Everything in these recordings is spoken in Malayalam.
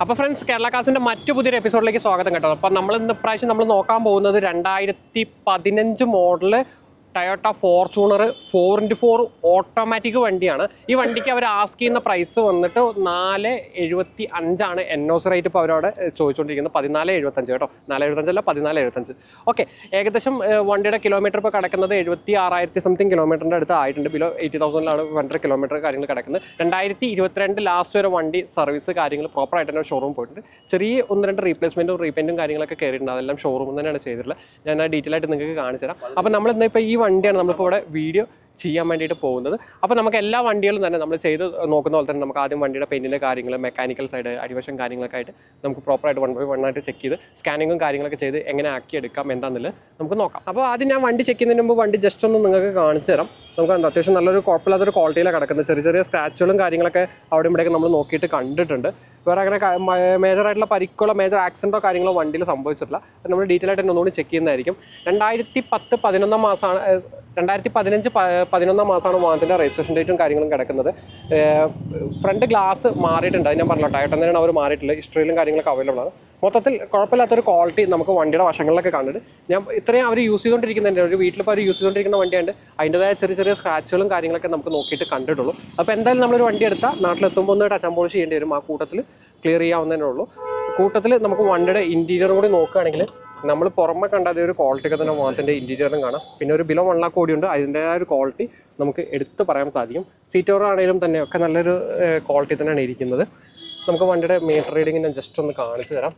അപ്പോൾ ഫ്രണ്ട്സ് കേരള കാസിന്റെ മറ്റു പുതിയൊരു എപ്പിസോഡിലേക്ക് സ്വാഗതം കേട്ടോ. അപ്പോൾ നമ്മൾ ഇന്ന് പ്രാവശ്യം നമ്മൾ നോക്കാൻ പോകുന്നത് രണ്ടായിരത്തി പതിനഞ്ച് model Toyota Fortuner four into four automatic വണ്ടിയാണ്. ഈ വണ്ടിക്ക് അവർ ആസ്ക് ചെയ്യുന്ന പ്രൈസ് വന്നിട്ട് നാല് എഴുപത്തി അഞ്ചാണ് എൻ ഒസ് റേറ്റ് ഇപ്പോൾ അവരവിടെ ചോദിച്ചുകൊണ്ടിരിക്കുന്നത് പതിനാല് എഴുപത്തഞ്ച് കേട്ടോ. നാല് എഴുപത്തഞ്ചല്ല പതിനാല് എഴുപത്തഞ്ച് ഓക്കെ ഏകദേശം വണ്ടിയുടെ കിലോമീറ്റർ ഇപ്പോൾ കിടക്കുന്നത് എഴുപത്തി ആറായിരത്തി സംതിങ് കിലോമീറ്ററിന്റെ അടുത്ത് ആയിട്ടുണ്ട് ബിലോ എയ്റ്റി തൗസൻഡിലാണ് വണ്ടിയുടെ കിലോമീറ്റർ കാര്യങ്ങൾ കിടക്കുന്നത്. രണ്ടായിരത്തി ഇരുപത്തിരണ്ട് ലാസ്റ്റ് വരെ വണ്ടി സർവീസ് കാര്യങ്ങൾ പ്രോപ്പറായിട്ട് തന്നെ ഷോറൂം പോയിട്ടുണ്ട്. ചെറിയ ഒന്ന് രണ്ട് റീപ്ലേസ്മെന്റും റീപെയിന്റും കാര്യങ്ങളൊക്കെ കയറിയിട്ടുണ്ട് അതെല്ലാം ഷോറൂമിൽ തന്നെയാണ് ചെയ്തിട്ടുള്ളത്. ഞാൻ ആ ഡീറ്റെയിൽ ആയിട്ട് നിങ്ങൾക്ക് കാണിച്ചു തരാം അപ്പോൾ നമ്മൾ ഇന്ന് ഇപ്പോൾ ഈ വണ്ടിയാണ് നമ്മളിപ്പോൾ ഇവിടെ വീഡിയോ ചെയ്യാൻ വേണ്ടിയിട്ട് പോകുന്നത്. അപ്പോൾ നമുക്ക് എല്ലാ വണ്ടികളും തന്നെ നമ്മൾ ചെയ്ത് നോക്കുന്ന പോലെ തന്നെ നമുക്ക് ആദ്യം വണ്ടിയുടെ പെയിന്റിന്റെ കാര്യങ്ങൾ മെക്കാനിക്കൽ സൈഡ് അടിവശം കാര്യങ്ങളൊക്കെ ആയിട്ട് നമുക്ക് പ്രോപ്പറായിട്ട് വൺ ബൈ വൺ ആയിട്ട് ചെക്ക് ചെയ്ത് സ്കാനിങ്ങും കാര്യങ്ങളൊക്കെ ചെയ്ത് എങ്ങനെ ആക്കി എടുക്കാം എന്താണെന്നുള്ളത് നമുക്ക് നോക്കാം. അപ്പോൾ ആദ്യം ഞാൻ വണ്ടി ചെക്ക് ചെയ്യുന്നതിന് മുമ്പ് വണ്ടി ജസ്റ്റ് ഒന്ന് നിങ്ങൾക്ക് കാണിച്ചു തരാം നമുക്ക് കണ്ടോ. അത്യാവശ്യം നല്ലൊരു കുഴപ്പമില്ലാത്തൊരു ക്വാളിറ്റിയിലാണ് കിടക്കുന്നത്. ചെറിയ ചെറിയ സ്ക്രാച്ചുകളും കാര്യങ്ങളൊക്കെ അവിടെ ഇവിടെയൊക്കെ നമ്മൾ നോക്കിയിട്ട് കണ്ടിട്ടുണ്ട്. വേറെ അങ്ങനെ മേജറായിട്ടുള്ള പരിക്കുകളോ മേജർ ആക്സിഡന്റോ കാര്യങ്ങളോ വണ്ടിയിൽ സംഭവിച്ചിട്ടില്ല. നമ്മൾ ഡീറ്റെയിൽ ആയിട്ട് ഒന്നുകൂടി ചെക്ക് ചെയ്യുന്നതായിരിക്കും. രണ്ടായിരത്തി പത്ത് പതിനൊന്നാം മാസമാണ് രണ്ടായിരത്തി പതിനഞ്ച് പതിനൊന്നാം മാസമാണ് വാഹനത്തിന്റെ രജിസ്ട്രേഷൻ ഡേറ്റും കാര്യങ്ങളും കിടക്കുന്നത്. ഫ്രണ്ട് ഗ്ലാസ് മാറിയിട്ടുണ്ട്. അത് ഞാൻ പറഞ്ഞല്ലോ ടയർ തന്നെയാണ് അവർ മാറിയിട്ടുള്ളത്. ഹിസ്റ്ററിയിലും കാര്യങ്ങളൊക്കെ അവൈലബിൾ ആണ്. മൊത്തത്തിൽ കുഴപ്പമില്ലാത്തൊരു ക്വാളിറ്റി നമുക്ക് വണ്ടിയുടെ വശങ്ങളിലൊക്കെ കണ്ടിട്ട് ഞാൻ ഇത്രയും അവർ യൂസ് ചെയ്തുകൊണ്ടിരിക്കുന്നതിന്റെ ഒരു വീട്ടിലിപ്പോൾ അവർ യൂസ് ചെയ്തുകൊണ്ടിരിക്കുന്ന വണ്ടിയുണ്ട്. അതിന്റെതായ ചെറിയ ചെറിയ സ്ക്രാച്ചുകളും കാര്യങ്ങളൊക്കെ നമുക്ക് നോക്കിയിട്ട് കണ്ടിട്ടുള്ളൂ. അപ്പോൾ എന്തായാലും നമ്മളൊരു വണ്ടി എടുത്താൽ നാട്ടിലെത്തുമ്പോൾ ഒന്ന് ടച്ച് പോളിഷ് ചെയ്യേണ്ടി വരും. ആ കൂട്ടത്തിൽ ക്ലിയർ ചെയ്യാവുന്നതേ ഉള്ളൂ. കൂട്ടത്തിൽ നമുക്ക് വണ്ടിയുടെ ഇന്റീരിയറും കൂടി നോക്കുകയാണെങ്കിൽ നമ്മൾ പുറമെ കണ്ട അതേ ഒരു ക്വാളിറ്റി ഒക്കെ തന്നെ മാത്തിന്റെ ഇന്റീരിയറും കാണാം. പിന്നെ ഒരു ബിലോ വൺ ലാക്ക് ഉണ്ട് അതിന്റെതായ ഒരു ക്വാളിറ്റി നമുക്ക് എടുത്ത് പറയാൻ സാധിക്കും. സീറ്റോറാണെങ്കിലും തന്നെ ഒക്കെ നല്ലൊരു ക്വാളിറ്റി തന്നെയാണ് ഇരിക്കുന്നത്. നമുക്ക് വണ്ടിയുടെ മീറ്റർ റീഡിംഗ് ഞാൻ ജസ്റ്റ് ഒന്ന് കാണിച്ചു തരാം.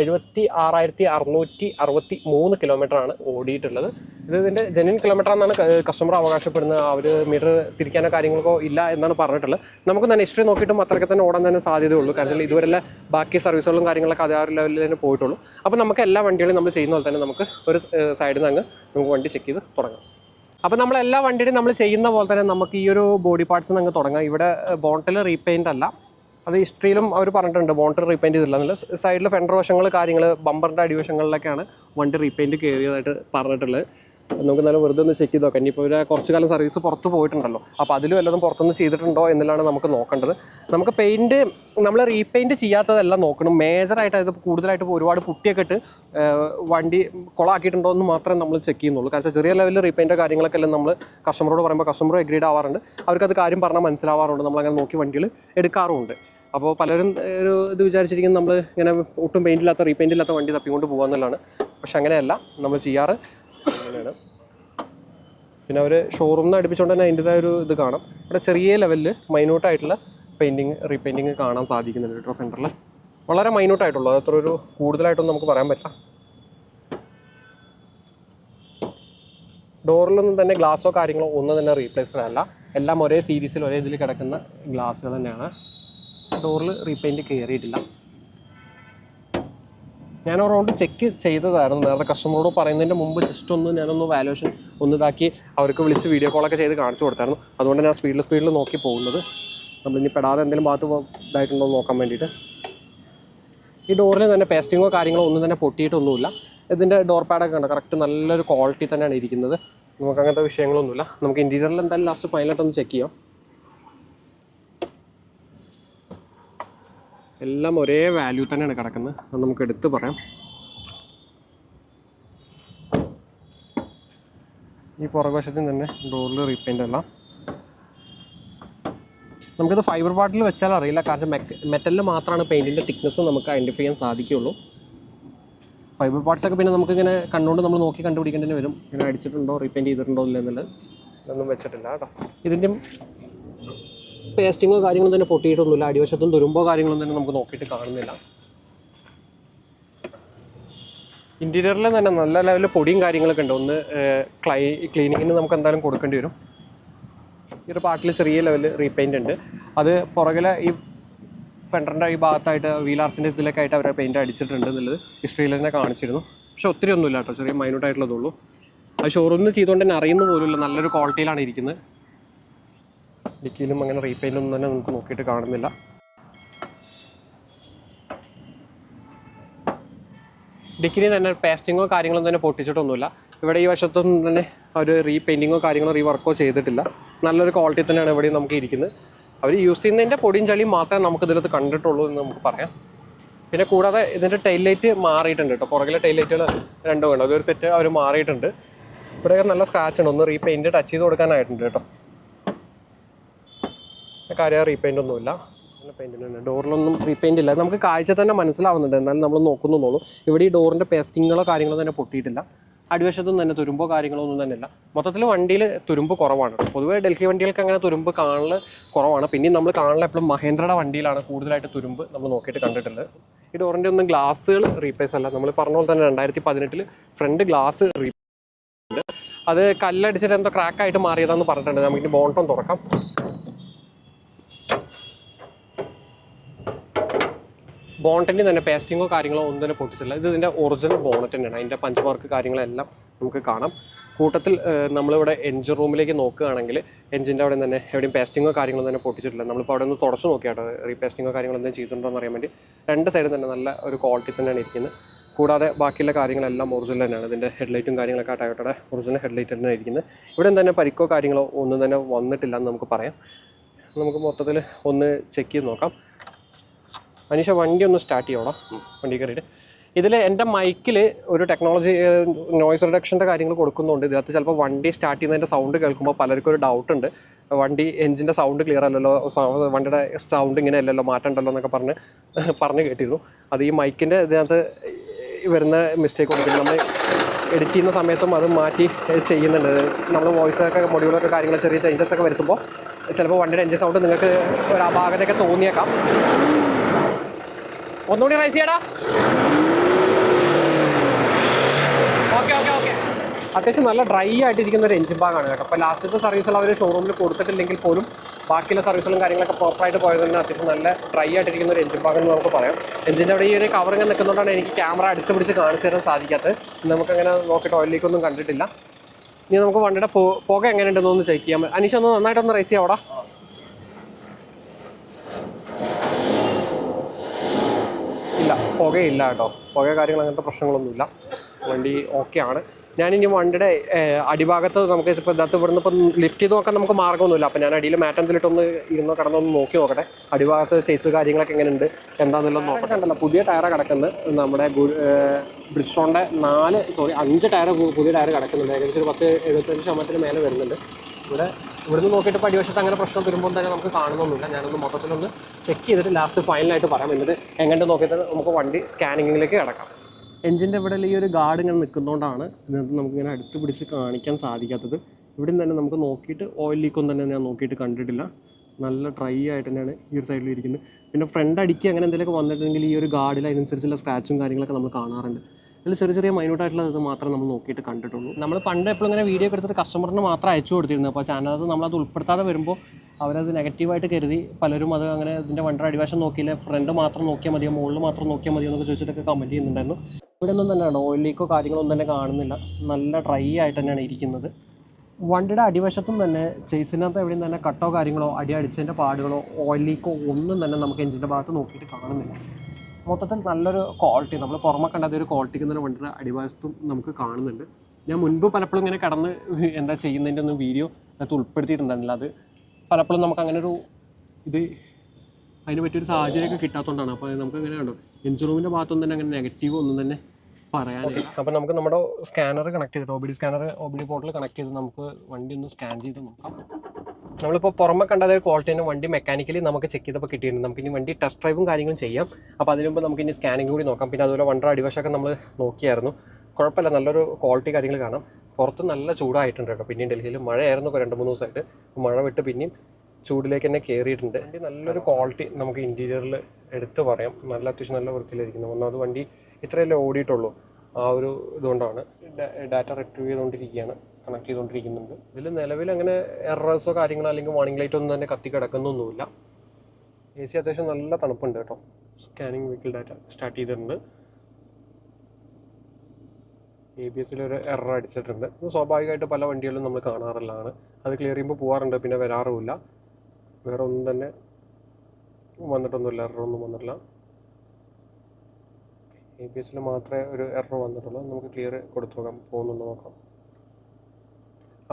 എഴുപത്തി ആറായിരത്തി അറുന്നൂറ്റി അറുപത്തി മൂന്ന് കിലോമീറ്റർ ആണ് ഓടിയിട്ടുള്ളത്. ഇത് ഇതിന്റെ ജെന്യൻ കിലോമീറ്റർ എന്നാണ് കസ്റ്റമർ അവകാശപ്പെടുന്നത്. അവർ മീറ്റർ തിരിക്കാനോ കാര്യങ്ങൾക്കോ ഇല്ല എന്നാണ് പറഞ്ഞിട്ടുള്ളത്. നമുക്ക് തന്നെ ഹിസ്റ്ററി നോക്കിയിട്ടും അത്രയ്ക്ക് തന്നെ ഓടാൻ തന്നെ സാധ്യതയുള്ളൂ. കാരണം വെച്ചാൽ ഇതുവരെ ബാക്കി സർവീസുകളും കാര്യങ്ങളൊക്കെ അതേ ഒരു ലെവലിൽ തന്നെ പോയിട്ടുള്ളൂ. അപ്പോൾ നമുക്ക് എല്ലാ വണ്ടികളും നമ്മൾ ചെയ്യുന്ന പോലെ തന്നെ നമുക്ക് ഒരു സൈഡിൽ നിന്ന് അങ്ങ് നമുക്ക് വണ്ടി ചെക്ക് ചെയ്ത് തുടങ്ങാം. അപ്പോൾ നമ്മൾ എല്ലാ വണ്ടിയുടെയും നമ്മൾ ചെയ്യുന്ന പോലെ തന്നെ നമുക്ക് ഈ ഒരു ബോഡി പാർട്സ് അങ്ങ് തുടങ്ങാം. ഇവിടെ ബോണ്ടിൽ റീപെയിന്റ് അല്ല. അത് ഹിസ്റ്ററിയിലും അവർ പറഞ്ഞിട്ടുണ്ട്. ബോണ്ടർ റീപെയിന്റ് ചെയ്തില്ല എന്നുള്ള സൈഡിൽ ഫെൻഡർ വശങ്ങൾ കാര്യങ്ങൾ ബമ്പറിന്റെ അടിവശങ്ങളിലൊക്കെയാണ് വണ്ടി റീപെയിന്റ് കയറിയതായിട്ട് പറഞ്ഞിട്ടുള്ളത്. നമുക്ക് നല്ല വെറുതെ ഒന്ന് ചെക്ക് ചെയ്ത് നോക്കാം. ഇനിയിപ്പോൾ ഇവരെ കുറച്ച് കാലം സർവീസ് പുറത്ത് പോയിട്ടുണ്ടല്ലോ. അപ്പോൾ അതിലും വല്ലതും പുറത്തുനിന്ന് ചെയ്തിട്ടുണ്ടോ എന്നുള്ളതാണ് നമുക്ക് നോക്കേണ്ടത്. നമുക്ക് പെയിന്റ് നമ്മൾ റീപെയിന്റ് ചെയ്യാത്തതെല്ലാം നോക്കണം. മേജറായിട്ട് അതായത് കൂടുതലായിട്ട് ഒരുപാട് പുട്ടിയൊക്കെ ഇട്ട് വണ്ടി കൊളാക്കിയിട്ടുണ്ടോ എന്ന് മാത്രമേ നമ്മൾ ചെക്ക് ചെയ്യുന്നുള്ളൂ. കാരണം ചെറിയ ലെവലിൽ റീപെയിന്റോ കാര്യങ്ങളൊക്കെ എല്ലാം നമ്മൾ കസ്റ്റമറോട് പറയുമ്പോൾ കസ്റ്റമർ എഗ്രീഡ് ആവാറുണ്ട്. അവർക്കത് കാര്യം പറഞ്ഞാൽ മനസ്സിലാവാറുണ്ട്. നമ്മളങ്ങനെ നോക്കി വണ്ടികൾ എടുക്കാറുമുണ്ട് അപ്പോൾ പലരും ഒരു ഇത് വിചാരിച്ചിരിക്കും നമ്മൾ ഇങ്ങനെ ഒട്ടും പെയിന്റ് ഇല്ലാത്ത റീപെയിന്റ് ഇല്ലാത്ത വണ്ടി തപ്പിക്കൊണ്ട് പോകാമെന്നുള്ളതാണ് പക്ഷെ അങ്ങനെയല്ല നമ്മൾ ചെയ്യാറ് അങ്ങനെയാണ്. പിന്നെ അവർ ഷോറൂമിൽ നിന്ന് അടുപ്പിച്ചുകൊണ്ട് തന്നെ അതിന്റെതായ ഒരു ഇത് കാണാം. ഇവിടെ ചെറിയ ലെവലിൽ മൈന്യൂട്ടായിട്ടുള്ള പെയിന്റിങ് റീപെയിന്റിങ് കാണാൻ സാധിക്കുന്നുണ്ട് കേട്ടോ സെന്ററിൽ വളരെ മൈന്യൂട്ടായിട്ടുള്ളൂ അത് അത്ര ഒരു കൂടുതലായിട്ടൊന്നും നമുക്ക് പറയാൻ പറ്റില്ല. ഡോറിലൊന്നും തന്നെ ഗ്ലാസോ കാര്യങ്ങളോ ഒന്നും തന്നെ റീപ്ലേസ്ഡ് അല്ല. എല്ലാം ഒരേ സീരീസിൽ ഒരേ ഇതിൽ കിടക്കുന്ന ഗ്ലാസ്സുകൾ തന്നെയാണ്. ഡോറിൽ റീപെയിന്റ് കയറിയിട്ടില്ല ഞാൻ ഓറൗണ്ട് റൗണ്ട് ചെക്ക് ചെയ്തതായിരുന്നു. നേരത്തെ കസ്റ്റമറോട് പറയുന്നതിന്റെ മുമ്പ് ജസ്റ്റ് ഒന്ന് ഞാനൊന്ന് വാലുവേഷൻ ഒന്ന് ഇതാക്കി അവർക്ക് വിളിച്ച് വീഡിയോ കോളൊക്കെ ചെയ്ത് കാണിച്ചു കൊടുത്തായിരുന്നു. അതുകൊണ്ട് ഞാൻ സ്പീഡിൽ സ്പീഡിൽ നോക്കി പോകുന്നത്. നമ്മളിനി പെടാതെ എന്തെങ്കിലും ഭാഗത്ത് ഇതായിട്ടുണ്ടോ എന്ന് നോക്കാൻ വേണ്ടിയിട്ട്. ഈ ഡോറിൽ തന്നെ പേസ്റ്റിങ്ങോ കാര്യങ്ങളോ ഒന്നും തന്നെ പൊട്ടിയിട്ടൊന്നുമില്ല. ഇതിന്റെ ഡോർ പാഡൊക്കെ ഉണ്ട് കറക്റ്റ് നല്ലൊരു ക്വാളിറ്റി തന്നെയാണ് ഇരിക്കുന്നത്. നമുക്ക് അങ്ങനത്തെ വിഷയങ്ങളൊന്നുമില്ല. നമുക്ക് ഇന്റീരിയറിൽ എന്തായാലും ലാസ്റ്റ് ഫൈനലായിട്ടൊന്ന് ചെക്ക് ചെയ്യാം. എല്ലാം ഒരേ വാല്യൂ തന്നെയാണ് കിടക്കുന്നത്. അത് നമുക്ക് എടുത്തു പറയാം. ഈ പുറകുവശത്തും തന്നെ ഡോറിൽ റീപെയിന്റ് അല്ല നമുക്കിത് ഫൈബർ പാർട്ടിൽ വെച്ചാൽ അറിയില്ല. കാരണം മെറ്റലിൽ മാത്രമാണ് പെയിന്റിന്റെ തിക്നെസ് നമുക്ക് ഐഡന്റിഫൈ ചെയ്യാൻ സാധിക്കുള്ളൂ ഫൈബർ പാർട്സൊക്കെ പിന്നെ നമുക്കിങ്ങനെ കണ്ടുകൊണ്ട് നമ്മൾ നോക്കി കണ്ടുപിടിക്കേണ്ടി വരും. ഇങ്ങനെ അടിച്ചിട്ടുണ്ടോ റീപെയിന്റ് ചെയ്തിട്ടുണ്ടോ ഇല്ല എന്നുള്ളത്. ഇതൊന്നും വെച്ചിട്ടില്ല കേട്ടോ. ഇതിന്റെ പേസ്റ്റിങ്ങോ കാര്യങ്ങളും തന്നെ പൊട്ടിയിട്ടൊന്നുമില്ല. അടിവശത്തും തുരുമ്പോ കാര്യങ്ങളും തന്നെ നമുക്ക് നോക്കിയിട്ട് കാണുന്നില്ല. ഇന്റീരിയറിൽ തന്നെ നല്ല ലെവലിൽ പൊടിയും കാര്യങ്ങളൊക്കെ ഉണ്ട്. ഒന്ന് ക്ലൈ ക്ലീനിങ്ങിന് നമുക്ക് എന്തായാലും കൊടുക്കേണ്ടി വരും. ഈ ഒരു പാർട്ടിൽ ചെറിയ ലെവലിൽ റീപെയിന്റ് ഉണ്ട്. അത് പുറകിലെ ഈ ഫെൻഡറിന്റെ ഈ ഭാഗത്തായിട്ട് വീലാർസിന്റെ ഇതിലൊക്കെ ആയിട്ട് അവരെ പെയിന്റ് അടിച്ചിട്ടുണ്ട് എന്നുള്ളത് ഹിസ്റ്ററിയിൽ തന്നെ കാണിച്ചിരുന്നു. പക്ഷെ ഒത്തിരി ഒന്നുമില്ല കേട്ടോ. ചെറിയ മൈനൂട്ടായിട്ടുള്ളതുള്ളൂ അത് ഷോറൂമിൽ ചെയ്തുകൊണ്ട് തന്നെ അറിയുന്ന പോലുമില്ല. നല്ലൊരു ക്വാളിറ്റിയിലാണ് ഇരിക്കുന്നത്. ഡിക്കിയിലും അങ്ങനെ റീപെയിന്റ് ഒന്നും തന്നെ നമുക്ക് നോക്കിയിട്ട് കാണുന്നില്ല. ഡിക്കിന് തന്നെ പേസ്റ്റിങ്ങോ കാര്യങ്ങളൊന്നും തന്നെ പൊട്ടിച്ചിട്ടൊന്നുമില്ല. ഇവിടെ ഈ വശത്തൊന്നും തന്നെ ഒരു റീപെയിന്റിങ്ങോ കാര്യങ്ങളോ റീവർക്കോ ചെയ്തിട്ടില്ല. നല്ലൊരു ക്വാളിറ്റി തന്നെയാണ് ഇവിടെ നമുക്ക് ഇരിക്കുന്നത്. അവർ യൂസ് ചെയ്യുന്നതിന്റെ പൊടിയും ചളിയും മാത്രമേ നമുക്ക് ഇതിലത്ത് കണ്ടിട്ടുള്ളൂ എന്ന് നമുക്ക് പറയാം. പിന്നെ കൂടാതെ ഇതിന്റെ ടൈൽ ലൈറ്റ് മാറിയിട്ടുണ്ട് കേട്ടോ. പുറകിലെ ടൈൽ ലൈറ്റുകൾ രണ്ടും ഉണ്ട്. അതൊരു സെറ്റ് അവർ മാറിയിട്ടുണ്ട്. ഇവിടെ നല്ല സ്ക്രാച്ച് ഉണ്ട്. ഒന്ന് റീപെയിന്റ് ടച്ച് ചെയ്ത് കൊടുക്കാനായിട്ടുണ്ട് കേട്ടോ. കാര്യം റീപെയിന്റ് ഒന്നുമില്ല നല്ല പെയിന്റിന് തന്നെ. ഡോറിലൊന്നും റീപെയിന്റ് ഇല്ല. നമുക്ക് കാഴ്ച തന്നെ മനസ്സിലാവുന്നുണ്ട്. എന്നാലും നമ്മൾ നോക്കുന്നുള്ളൂ. ഇവിടെ ഈ ഡോറിന്റെ പേസ്റ്റിങ്ങുകളോ കാര്യങ്ങളോ തന്നെ പൊട്ടിയിട്ടില്ല. അടിവശത്തും തന്നെ തുരുമ്പോ കാര്യങ്ങളോ ഒന്നും തന്നെ ഇല്ല. മൊത്തത്തിൽ വണ്ടിയിൽ തുരുമ്പ് കുറവാണ്. പൊതുവേ ഡൽഹി വണ്ടികൾക്ക് അങ്ങനെ തുരുമ്പ് കാണൽ കുറവാണ്. പിന്നെ നമ്മൾ കാണൽ എപ്പോഴും മഹേന്ദ്രയുടെ വണ്ടിയിലാണ് കൂടുതലായിട്ട് തുരുമ്പ് നമ്മൾ നോക്കിയിട്ട് കണ്ടിട്ടുള്ളത്. ഈ ഡോറിന്റെ ഒന്നും ഗ്ലാസ്സുകൾ റീപ്ലേസ് അല്ല. നമ്മൾ പറഞ്ഞ പോലെ തന്നെ രണ്ടായിരത്തി പതിനെട്ടിൽ ഫ്രണ്ട് ഗ്ലാസ് റീപ്ലേസ് അത് കല്ലടിച്ചിട്ട് എന്തോ ക്രാക്കായിട്ട് ആയിട്ട് മാറിയതാന്ന് പറഞ്ഞിട്ടുണ്ട്. നമുക്ക് ബോണ്ടം തുറക്കാം. ബോണ്ടന്റെ തന്നെ പേസ്റ്റിങ്ങോ കാര്യങ്ങളോ ഒന്നും തന്നെ പൊട്ടിച്ചില്ല ഇത് ഇതിന്റെ ഒറിജിനൽ ബോണറ്റ് തന്നെയാണ്. അതിന്റെ പഞ്ച് മാർക്ക് കാര്യങ്ങളെല്ലാം നമുക്ക് കാണാം. കൂട്ടത്തിൽ നമ്മളിവിടെ എഞ്ചിൻ റൂമിലേക്ക് നോക്കുകയാണെങ്കിൽ എഞ്ചിന്റെ അവിടെ തന്നെ എവിടെയും പേസ്റ്റിങ്ങോ കാര്യങ്ങളോ തന്നെ പൊട്ടിച്ചിട്ടില്ല. നമ്മളിപ്പോൾ അവിടെ ഒന്ന് തുടച്ച് നോക്കിയാട്ടോ റീപേസ്റ്റിങ്ങോ കാര്യങ്ങളോ എന്തെങ്കിലും ചെയ്തിട്ടുണ്ടോ എന്ന് അറിയാൻ വേണ്ടി. രണ്ട് സൈഡും തന്നെ നല്ല ഒരു ക്വാളിറ്റി തന്നെയാണ് ഇരിക്കുന്നത്. കൂടാതെ ബാക്കിയുള്ള കാര്യങ്ങളെല്ലാം ഒറിജിനൽ തന്നെയാണ്. ഇതിന്റെ ഹെഡ്ലൈറ്റും കാര്യങ്ങളൊക്കെ ആ ടയോട്ടയുടെ ഒറിജിനൽ ഹെഡ്ലൈറ്റ് തന്നെയാണ് ഇരിക്കുന്നത്. ഇവിടെ തന്നെ പരിക്കോ കാര്യങ്ങളോ ഒന്നും തന്നെ വന്നിട്ടില്ല എന്ന് നമുക്ക് പറയാം. നമുക്ക് മൊത്തത്തിൽ ഒന്ന് ചെക്ക് ചെയ്ത് നോക്കാം. അനീഷ വണ്ടി ഒന്ന് സ്റ്റാർട്ട് ചെയ്യോടാ. വണ്ടി കയറിയിട്ട് ഇതിൽ എന്റെ മൈക്കിൽ ഒരു ടെക്നോളജി നോയ്സ് റിഡക്ഷന്റെ കാര്യങ്ങൾ കൊടുക്കുന്നുണ്ട്. ഇതിനകത്ത് ചിലപ്പോൾ വണ്ടി സ്റ്റാർട്ട് ചെയ്യുന്നതിന്റെ സൗണ്ട് കേൾക്കുമ്പോൾ പലർക്കും ഒരു ഡൗട്ട് ഉണ്ട്. വണ്ടി എഞ്ചിന്റെ സൗണ്ട് ക്ലിയർ അല്ലല്ലോ വണ്ടിയുടെ സൗണ്ട് ഇങ്ങനെ അല്ലല്ലോ മാറ്റണ്ടല്ലോ എന്നൊക്കെ പറഞ്ഞ് പറഞ്ഞ് കേട്ടിരുന്നു. അത് ഈ മൈക്കിന്റെ ഇതിനകത്ത് വരുന്ന മിസ്റ്റേക്ക് കൊടുക്കുന്നു നമ്മൾ എഡിറ്റ് ചെയ്യുന്ന സമയത്തും അത് മാറ്റി ചെയ്യുന്നുണ്ട്. നമ്മൾ വോയിസൊക്കെ മൊഡ്യൂളൊക്കെ കാര്യങ്ങൾ ചെറിയ ചേഞ്ചസ് ഒക്കെ വരുത്തുമ്പോൾ ചിലപ്പോൾ വണ്ടിയുടെ എഞ്ചിൻ സൗണ്ട് നിങ്ങൾക്ക് ഒരു അപാകതയൊക്കെ തോന്നിയേക്കാം. ഒന്നുകൂടി റൈസ് ചെയ്യടാ. Okay okay okay. അത്യാവശ്യം നല്ല ഡ്രൈ ആയിട്ടിരിക്കുന്ന ഒരു എഞ്ചിൻ ഭാഗമാണ് കേട്ടോ. അപ്പോൾ ലാസ്റ്റത്തെ സർവീസുകൾ അവർ ഷോറൂമിൽ കൊടുത്തിട്ടില്ലെങ്കിൽ പോലും ബാക്കിയുള്ള സർവീസുകളും കാര്യങ്ങളൊക്കെ പ്രോപ്പറായിട്ട് പോയത് തന്നെ അത്യാവശ്യം നല്ല ഡ്രൈ ആയിട്ടിരിക്കുന്ന ഒരു എഞ്ചിൻ ഭാഗം എന്ന് നമുക്ക് പറയാം. എഞ്ചിന്റെ അവിടെ ഈ ഒരു കവറിങ് നിൽക്കുന്നതുകൊണ്ടാണ് എനിക്ക് ക്യാമറ അടുത്ത് പിടിച്ച് കാണിച്ചു തരാൻ സാധിക്കാത്തത്. നമുക്കങ്ങനെ നോക്കിയിട്ട് ഓയിലേക്കൊന്നും കണ്ടിട്ടില്ല. ഇനി നമുക്ക് വണ്ടിയുടെ പുക എങ്ങനെയുണ്ടെന്നൊന്ന് ചെക്ക് ചെയ്യാം. അനീഷ് ഒന്ന് നന്നായിട്ടൊന്ന് റൈസ് ചെയ്യാം ഇല്ല പുകയില്ല കേട്ടോ. പുക കാര്യങ്ങൾ അങ്ങനത്തെ പ്രശ്നങ്ങളൊന്നുമില്ല. വണ്ടി ഓക്കെ ആണ്. ഞാനിനി വണ്ടിയുടെ അടിഭാഗത്ത് നമുക്ക് ഇപ്പോൾ ഇതിനകത്ത് ഇവിടുന്ന് ഇപ്പം ലിഫ്റ്റ് ചെയ്ത് നോക്കാൻ നമുക്ക് മാർഗമൊന്നുമില്ല. അപ്പം ഞാൻ അടിയിൽ മാറ്റത്തിലിട്ടൊന്ന് ഇരുന്നോ കിടന്നൊന്ന് നോക്കി നോക്കട്ടെ. അടിഭാഗത്ത് ചേസ് കാര്യങ്ങളൊക്കെ എങ്ങനെ ഉണ്ട് എന്താണെന്നുള്ളത് നോക്കട്ടെ കണ്ടല്ലോ. പുതിയ ടയർ കിടക്കുന്നത് നമ്മുടെ ബ്രിഡ്സ്റ്റോണിന്റെ നാല് സോറി അഞ്ച് ടയർ പുതിയ ടയർ കിടക്കുന്നുണ്ട്. ഏകദേശം ഒരു പത്ത് എഴുപത്തഞ്ച് ശതമാനത്തിന് മേലെ വരുന്നുണ്ട്. ഇവിടെ ഇവിടുന്ന് നോക്കിയിട്ട് പടിവശത്ത് അങ്ങനെ പ്രശ്നം വരുമ്പോൾ തന്നെ നമുക്ക് കാണുന്നൊന്നുമില്ല. ഞാനൊന്ന് മൊത്തത്തിലൊന്ന് ചെക്ക് ചെയ്തിട്ട് ലാസ്റ്റ് ഫൈനലായിട്ട് പറയാം. എന്നിട്ട് എങ്ങനെ നോക്കിയിട്ട് നമുക്ക് വണ്ടി സ്കാനിങ്ങിലേക്ക് കിടക്കാം. എഞ്ചിന്റെ ഇവിടെ ഈ ഒരു ഗാർഡ് ഇങ്ങനെ നിൽക്കുന്നതുകൊണ്ടാണ് ഇതിനകത്ത് നമുക്കിങ്ങനെ അടുത്ത് പിടിച്ച് കാണിക്കാൻ സാധിക്കാത്തത്. ഇവിടെ തന്നെ നമുക്ക് നോക്കിയിട്ട് ഓയിൽ ലീക്കും തന്നെ ഞാൻ നോക്കിയിട്ട് കണ്ടിട്ടില്ല. നല്ല ഡ്രൈ ആയിട്ട് തന്നെയാണ് ഈ ഒരു സൈഡിൽ ഇരിക്കുന്നത്. പിന്നെ ഫ്രണ്ട് അടിക്ക് അങ്ങനെ എന്തെങ്കിലുമൊക്കെ വന്നിട്ടുണ്ടെങ്കിൽ ഈ ഒരു ഗാർഡിൽ അതിനനുസരിച്ചുള്ള സ്ക്രാച്ചും കാര്യങ്ങളൊക്കെ നമ്മൾ കാണാറുണ്ട്. അതിൽ ചെറിയ ചെറിയ മൈന്യൂട്ട് ആയിട്ടുള്ള ഇത് മാത്രമേ നമ്മൾ നോക്കിയിട്ട് കണ്ടിട്ടുള്ളൂ. നമ്മൾ പണ്ട് എപ്പോഴും ഇങ്ങനെ വീഡിയോ എടുത്തിട്ട് കസ്റ്റമറിന് മാത്രം അയച്ചു കൊടുത്തിരുന്നു അപ്പോൾ ചാനലത് നമ്മളത് ഉൾപ്പെടുത്താതെ വരുമ്പോൾ അവരത് നെഗറ്റീവായിട്ട് കരുതി പലരും അത് അങ്ങനെ ഇതിന്റെ വണ്ടർ അടിവശം നോക്കിയില്ല. ഫ്രണ്ട് മാത്രം നോക്കിയാൽ മതിയോ? മുകളിൽ മാത്രം നോക്കിയാൽ മതിയോ എന്നൊക്കെ ചോദിച്ചിട്ടൊക്കെ കമന്റ് ചെയ്യുന്നുണ്ടായിരുന്നു. ഇവിടെ ഒന്നും തന്നെയാണ്? ഓയിൽ ലീക്കോ കാര്യങ്ങളൊന്നും തന്നെ കാണുന്നില്ല. നല്ല ഡ്രൈ ആയിട്ട് തന്നെയാണ് ഇരിക്കുന്നത്. വണ്ടിയുടെ അടിവശത്തും തന്നെ ചേസിനകത്ത് എവിടെയും തന്നെ കട്ടോ കാര്യങ്ങളോ അടി അടിച്ചതിന്റെ പാടുകളോ ഓയിൽ ലീക്കോ ഒന്നും തന്നെ നമുക്ക് എഞ്ചിന്റെ ഭാഗത്ത് നോക്കിയിട്ട് കാണുന്നില്ല. മൊത്തത്തിൽ നല്ലൊരു ക്വാളിറ്റി നമ്മൾ പുറമെ കണ്ട ഒരു ക്വാളിറ്റിക്ക് തന്നെ വണ്ടിയുടെ അടിവശത്തും നമുക്ക് കാണുന്നുണ്ട്. ഞാൻ മുൻപ് പലപ്പോഴും ഇങ്ങനെ കടന്ന് എന്താ ചെയ്യുന്നതിന്റെ ഒന്നും വീഡിയോ അത് ഉൾപ്പെടുത്തിയിട്ടുണ്ടായിരുന്നില്ല. അത് പലപ്പോഴും നമുക്ക് അങ്ങനെ ഒരു ഇത് അതിന് പറ്റിയൊരു സാഹചര്യമൊക്കെ കിട്ടാത്തതുകൊണ്ടാണ്. അപ്പോൾ നമുക്ക് അങ്ങനെ കണ്ടോ. എൻജിൻ റൂമിന്റെ ഭാഗത്തൊന്നും തന്നെ അങ്ങനെ നെഗറ്റീവ് ഒന്നും തന്നെ പറയാനില്ല. അപ്പോൾ നമുക്ക് നമ്മുടെ സ്കാനർ കണക്ട് ചെയ്തിട്ട് O B D scanner O B D portal connect ചെയ്ത് നമുക്ക് വണ്ടി ഒന്ന് സ്കാൻ ചെയ്ത് നോക്കാം. നമ്മളിപ്പോൾ പുറമെ കണ്ട അതേ തന്നെ വണ്ടി മെക്കാനിക്കലി നമുക്ക് ചെക്ക് ചെയ്തപ്പോൾ കിട്ടിയിട്ടുണ്ട്. നമുക്ക് ഇനി വണ്ടി ടെസ്റ്റ് ഡ്രൈവും കാര്യങ്ങളും ചെയ്യാം. അപ്പോൾ അതിന് മുമ്പ് നമുക്ക് ഇനി സ്കാനിങ് കൂടി നോക്കാം. പിന്നെ അതുപോലെ വണ്ടർ അടിവശമൊക്കെ നമ്മൾ നോക്കിയായിരുന്നു. കുഴപ്പമില്ല നല്ലൊരു ക്വാളിറ്റി കാര്യങ്ങൾ കാണാം. പുറത്ത് നല്ല ചൂടായിട്ടുണ്ട് കേട്ടോ. പിന്നെയും ഡൽഹിയിൽ മഴയായിരുന്നു രണ്ട് മൂന്ന് ദിവസമായിട്ട്. മഴ വിട്ട് പിന്നെയും ചൂടിലേക്ക് തന്നെ കയറിയിട്ടുണ്ട് വണ്ടി നല്ലൊരു ക്വാളിറ്റി നമുക്ക് ഇന്റീരിയറിൽ എടുത്ത് പറയാം. നല്ല അത്യാവശ്യം നല്ല വൃത്തിയിലിരിക്കുന്നു. ഒന്നാമത് വണ്ടി ഇത്രയല്ലേ ഓടിയിട്ടുള്ളൂ. ആ ഒരു ഇതുകൊണ്ടാണ്. ഡാറ്റ റിട്രീവ് ചെയ്തുകൊണ്ടിരിക്കുകയാണ്. കണക്ട് ചെയ്തുകൊണ്ടിരിക്കുന്നുണ്ട് ഇതിൽ നിലവിൽ അങ്ങനെ എറേഴ്സോ കാര്യങ്ങളോ അല്ലെങ്കിൽ വാണിംഗ് ലൈറ്റ് ഒന്നും തന്നെ കത്തി കിടക്കുന്നൊന്നുമില്ല. എ സി അത്യാവശ്യം നല്ല തണുപ്പുണ്ട് കേട്ടോ. സ്കാനിങ് വെഹിക്കിൾ ഡാറ്റ സ്റ്റാർട്ട് ചെയ്തിട്ടുണ്ട്. എ ബി എസിൽ ഒരു എറർ അടിച്ചിട്ടുണ്ട്. ഇത് സ്വാഭാവികമായിട്ട് പല വണ്ടികളിലും നമ്മൾ കാണാറുള്ളതാണ്. അത് ക്ലിയർ ചെയ്യുമ്പോൾ പോകാറുണ്ട് പിന്നെ വരാറുമില്ല. വേറെ ഒന്നും തന്നെ വന്നിട്ടൊന്നുമില്ല എററൊന്നും വന്നിട്ടില്ല. എ ബി എസിൽ മാത്രമേ ഒരു എറർ വന്നിട്ടുള്ളൂ. നമുക്ക് ക്ലിയർ കൊടുത്തു നോക്കാം പോകുന്നുണ്ടോ നോക്കാം.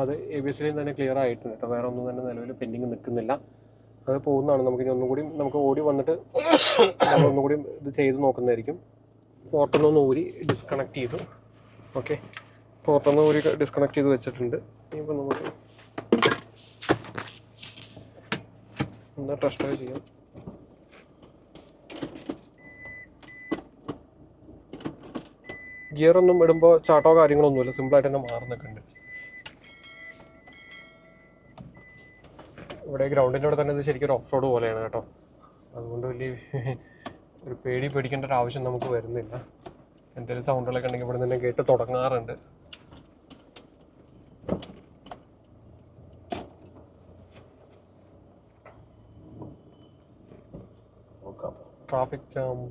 അത് എ ബി എസിലും തന്നെ ക്ലിയർ ആയിട്ടുണ്ട് കേട്ടോ. വേറെ ഒന്നും തന്നെ നിലവിൽ പെൻഡിങ് നിൽക്കുന്നില്ല. അത് പോകുന്നതാണ്. നമുക്ക് ഇനി ഒന്നും കൂടി നമുക്ക് ഓടി വന്നിട്ട് നമ്മൾ ഒന്നും കൂടി ഇത് ചെയ്ത് നോക്കുന്നതായിരിക്കും. പോർട്ടിൽ നിന്ന് ഊരി ഡിസ്കണക്ട് ചെയ്തു. ഓക്കെ പുറത്തുനിന്ന് ഊരി ഡിസ്കണക്ട് ചെയ്ത് വെച്ചിട്ടുണ്ട്. ഇനിയിപ്പോൾ നമുക്ക് ഒന്ന് ടെസ്റ്റ് ചെയ്യാം. ഗിയർ ഒന്നും ഇടുമ്പോൾ ചാട്ടോ കാര്യങ്ങളൊന്നുമില്ല. സിമ്പിളായിട്ട് തന്നെ മാറുന്നൊക്കെ ഉണ്ട്. ഇവിടെ ഗ്രൗണ്ടിന്റെ അവിടെ തന്നെ ഇത് ശരിക്കും ഒരു ഓഫ് റോഡ് പോലെയാണ് കേട്ടോ. അതുകൊണ്ട് വലിയ ഒരു പേടി പേടിക്കേണ്ട ഒരു ആവശ്യം നമുക്ക് വരുന്നില്ല. എന്തെങ്കിലും സൗണ്ടുകളൊക്കെ ഉണ്ടെങ്കിൽ ഇവിടെ നിന്ന് കേട്ട് തുടങ്ങാറുണ്ട്. ട്രാഫിക് ജാം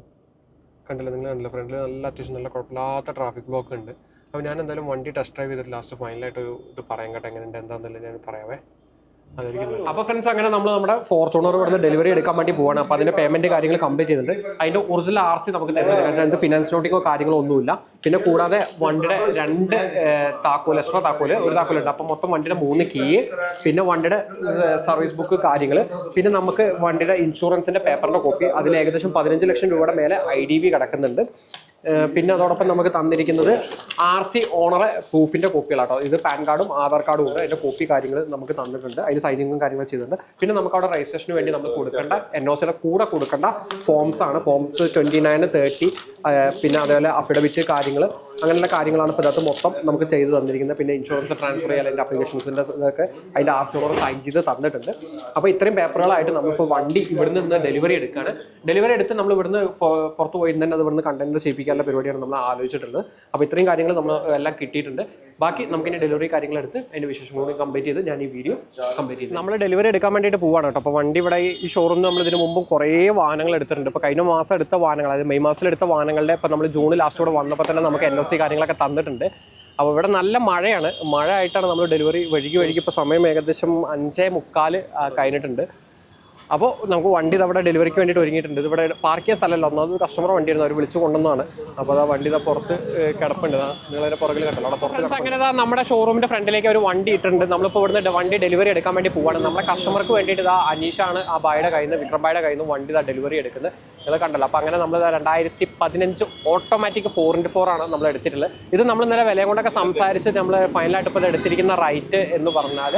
കണ്ടില്ല നിങ്ങൾ കണ്ടില്ല? ഫ്രണ്ടിൽ നല്ല അത്യാവശ്യം നല്ല കുഴപ്പമില്ലാത്ത ട്രാഫിക് ബ്ലോക്ക് ഉണ്ട്. അപ്പോൾ ഞാൻ എന്തായാലും വണ്ടി ടെസ്റ്റ് ഡ്രൈവ് ചെയ്തിട്ട് ലാസ്റ്റ് ഫൈനലായിട്ട് ഒരു ഇത് പറയാൻ കേട്ടോ. എങ്ങനെയുണ്ട് എന്താണെന്നല്ലേ ഞാൻ പറയാവേ. അപ്പോൾ ഫ്രണ്ട്സ് അങ്ങനെ നമ്മൾ നമ്മുടെ ഫോർച്യൂണർ ഇവിടുന്ന് ഡെലിവറി എടുക്കാൻ വേണ്ടി പോവാണ്. അപ്പൊ അതിന്റെ പേയ്മെന്റ് കാര്യങ്ങൾ കംപ്ലീറ്റ് ചെയ്തിട്ടുണ്ട്. അതിന്റെ ഒറിജിനൽ ആർ സി നമുക്ക് തരുന്നുണ്ട്. കാരണം ഫിനാൻസ് നോട്ടിങ്ങോ കാര്യങ്ങളോ ഒന്നുമില്ല. പിന്നെ കൂടാതെ വണ്ടിയുടെ രണ്ട് താക്കോൽ എക്സ്ട്രാ താക്കോൽ ഒരു താക്കോലുണ്ട് അപ്പൊ മൊത്തം വണ്ടിയുടെ മൂന്ന് കീ പിന്നെ വണ്ടിയുടെ സർവീസ് ബുക്ക് കാര്യങ്ങൾ പിന്നെ നമുക്ക് വണ്ടിയുടെ ഇൻഷുറൻസിന്റെ പേപ്പറിന്റെ കോപ്പി അതിൽ ഏകദേശം പതിനഞ്ച് ലക്ഷം രൂപയുടെ മേലെ ഐ ഡി വി കിടക്കുന്നുണ്ട്. പിന്നെ അതോടൊപ്പം നമുക്ക് തന്നിരിക്കുന്നത് ആർ സി ഓണറെ പ്രൂഫിന്റെ കോപ്പികളാട്ടോ. ഇത് പാൻ കാർഡും ആധാർ കാർഡും ഉണ്ട് അതിന്റെ കോപ്പി കാര്യങ്ങൾ നമുക്ക് തന്നിട്ടുണ്ട്. അതിന് സൈനിങ്ങും കാര്യങ്ങളും ചെയ്തിട്ടുണ്ട്. പിന്നെ നമുക്ക് അവിടെ രജിസ്ട്രേഷന് വേണ്ടി നമ്മൾ കൊടുക്കേണ്ട എൻ ഒ സിയുടെ കൂടെ കൊടുക്കേണ്ട ഫോംസ് ആണ്. ഫോംസ് ട്വന്റി നയൻ തേർട്ടി പിന്നെ അതേപോലെ അഫിഡവിറ്റ് കാര്യങ്ങൾ അങ്ങനെയുള്ള കാര്യങ്ങളാണ് ഇപ്പോൾ ഇതിനകത്ത് മൊത്തം നമുക്ക് ചെയ്ത് തന്നിരിക്കുന്നത്. പിന്നെ ഇൻഷുറൻസ് ട്രാൻസ്ഫർ ചെയ്യാൻ അതിന്റെ അപ്ലിക്കേഷൻസിന്റെ ഇതൊക്കെ അതിന്റെ ആർ സി ഓണർ സൈൻ ചെയ്ത് തന്നിട്ടുണ്ട്. അപ്പോൾ ഇത്രയും പേപ്പറുകളായിട്ട് നമ്മളിപ്പോൾ വണ്ടി ഇവിടുന്ന് ഡെലിവറി എടുക്കുകയാണ് ഡെലിവറി എടുത്ത് നമ്മൾ ഇവിടുന്ന് പുറത്ത് പോയി തന്നെ അത് ഇവിടുന്ന് കണ്ടന്റ് ചെയ്യിപ്പിക്കാനുള്ള പരിപാടിയാണ് നമ്മൾ ആലോചിച്ചിട്ടുള്ളത്. അപ്പോൾ ഇത്രയും കാര്യങ്ങൾ നമ്മൾ എല്ലാം കിട്ടിയിട്ടുണ്ട്. ബാക്കി നമുക്ക് ഇനി ഡെലിവറി കാര്യങ്ങൾ എടുത്ത് അതിന്റെ വിശേഷം കൂടി കംപ്ലീറ്റ് ചെയ്ത് ഞാൻ ഈ വീഡിയോ കംപ്ലീറ്റ് ചെയ്തു നമ്മൾ ഡെലിവറി എടുക്കാൻ വേണ്ടിയിട്ട് പോവാണ് കേട്ടോ. അപ്പോൾ വണ്ടി ഇവിടെ ഈ ഷോറൂമിൽ നമ്മൾ ഇതിന് മുമ്പും കുറേ വാഹനങ്ങൾ എടുത്തിട്ടുണ്ട്. ഇപ്പോൾ കഴിഞ്ഞ മാസം എടുത്ത വാഹനങ്ങൾ അതായത് മെയ് മാസത്തിൽ എടുത്ത വാഹനങ്ങളുടെ ഇപ്പോൾ നമ്മൾ ജൂൺ ലാസ്റ്റോടെ വന്നപ്പോൾ തന്നെ നമുക്ക് എൻ ഒ സി കാര്യങ്ങളൊക്കെ തന്നിട്ടുണ്ട്. അപ്പോൾ ഇവിടെ നല്ല മഴയാണ്. മഴ ആയിട്ടാണ് നമ്മൾ ഡെലിവറി വഴുകി വഴുകി ഇപ്പോൾ സമയം ഏകദേശം അഞ്ചേ മുക്കാൽ കഴിഞ്ഞിട്ടുണ്ട്. അപ്പോൾ നമുക്ക് വണ്ടി അവിടെ ഡെലിവറിക്ക് വേണ്ടിയിട്ട് ഒരുങ്ങിയിട്ടുണ്ട്. ഇത് ഇവിടെ പാർക്ക് ചെയ്യാൻ സ്ഥലമല്ല. ഒന്നാമത് കസ്റ്റമർ വണ്ടിയായിരുന്നു. അവർ വിളിച്ചു കൊണ്ടുവന്നാണ് അപ്പോൾ ആ വണ്ടി ഇതാ പുറത്ത് കിടപ്പുണ്ട്. ദാ നിങ്ങളതിന്റെ പുറകിൽ കിട്ടണം അവിടെ പുറത്ത് അങ്ങനെ നമ്മുടെ ഷോറൂമിന്റെ ഫ്രണ്ടിലേക്ക് ഒരു വണ്ടി ഇട്ടിട്ടുണ്ട്. നമ്മളിപ്പോൾ ഇവിടുന്ന് വണ്ടി ഡെലിവറി എടുക്കാൻ വേണ്ടി പോവാണ്. നമ്മുടെ കസ്റ്റമർക്ക് വേണ്ടിയിട്ട് ഇതാ അനീഷാണ് ആ ബായുടെ കയ്യിൽ നിന്ന് വിക്രം ബായുടെ കയ്യിൽ നിന്ന് വണ്ടി ഇതാ ഡെലിവറി എടുക്കുന്നത്. നിങ്ങൾ കണ്ടല്ലോ. അപ്പോൾ അങ്ങനെ നമ്മൾ രണ്ടായിരത്തി പതിനഞ്ച് ഓട്ടോമാറ്റിക് ഫോർ ഇന്റു ഫോർ ആണ് നമ്മൾ എടുത്തിട്ടുള്ളത്. ഇത് നമ്മൾ ഇന്നലെ വില കൊണ്ടൊക്കെ സംസാരിച്ച് നമ്മൾ ഫൈനലായിട്ട് ഇപ്പോൾ ഇത് എടുത്തിരിക്കുന്ന റൈറ്റ് എന്ന് പറഞ്ഞാൽ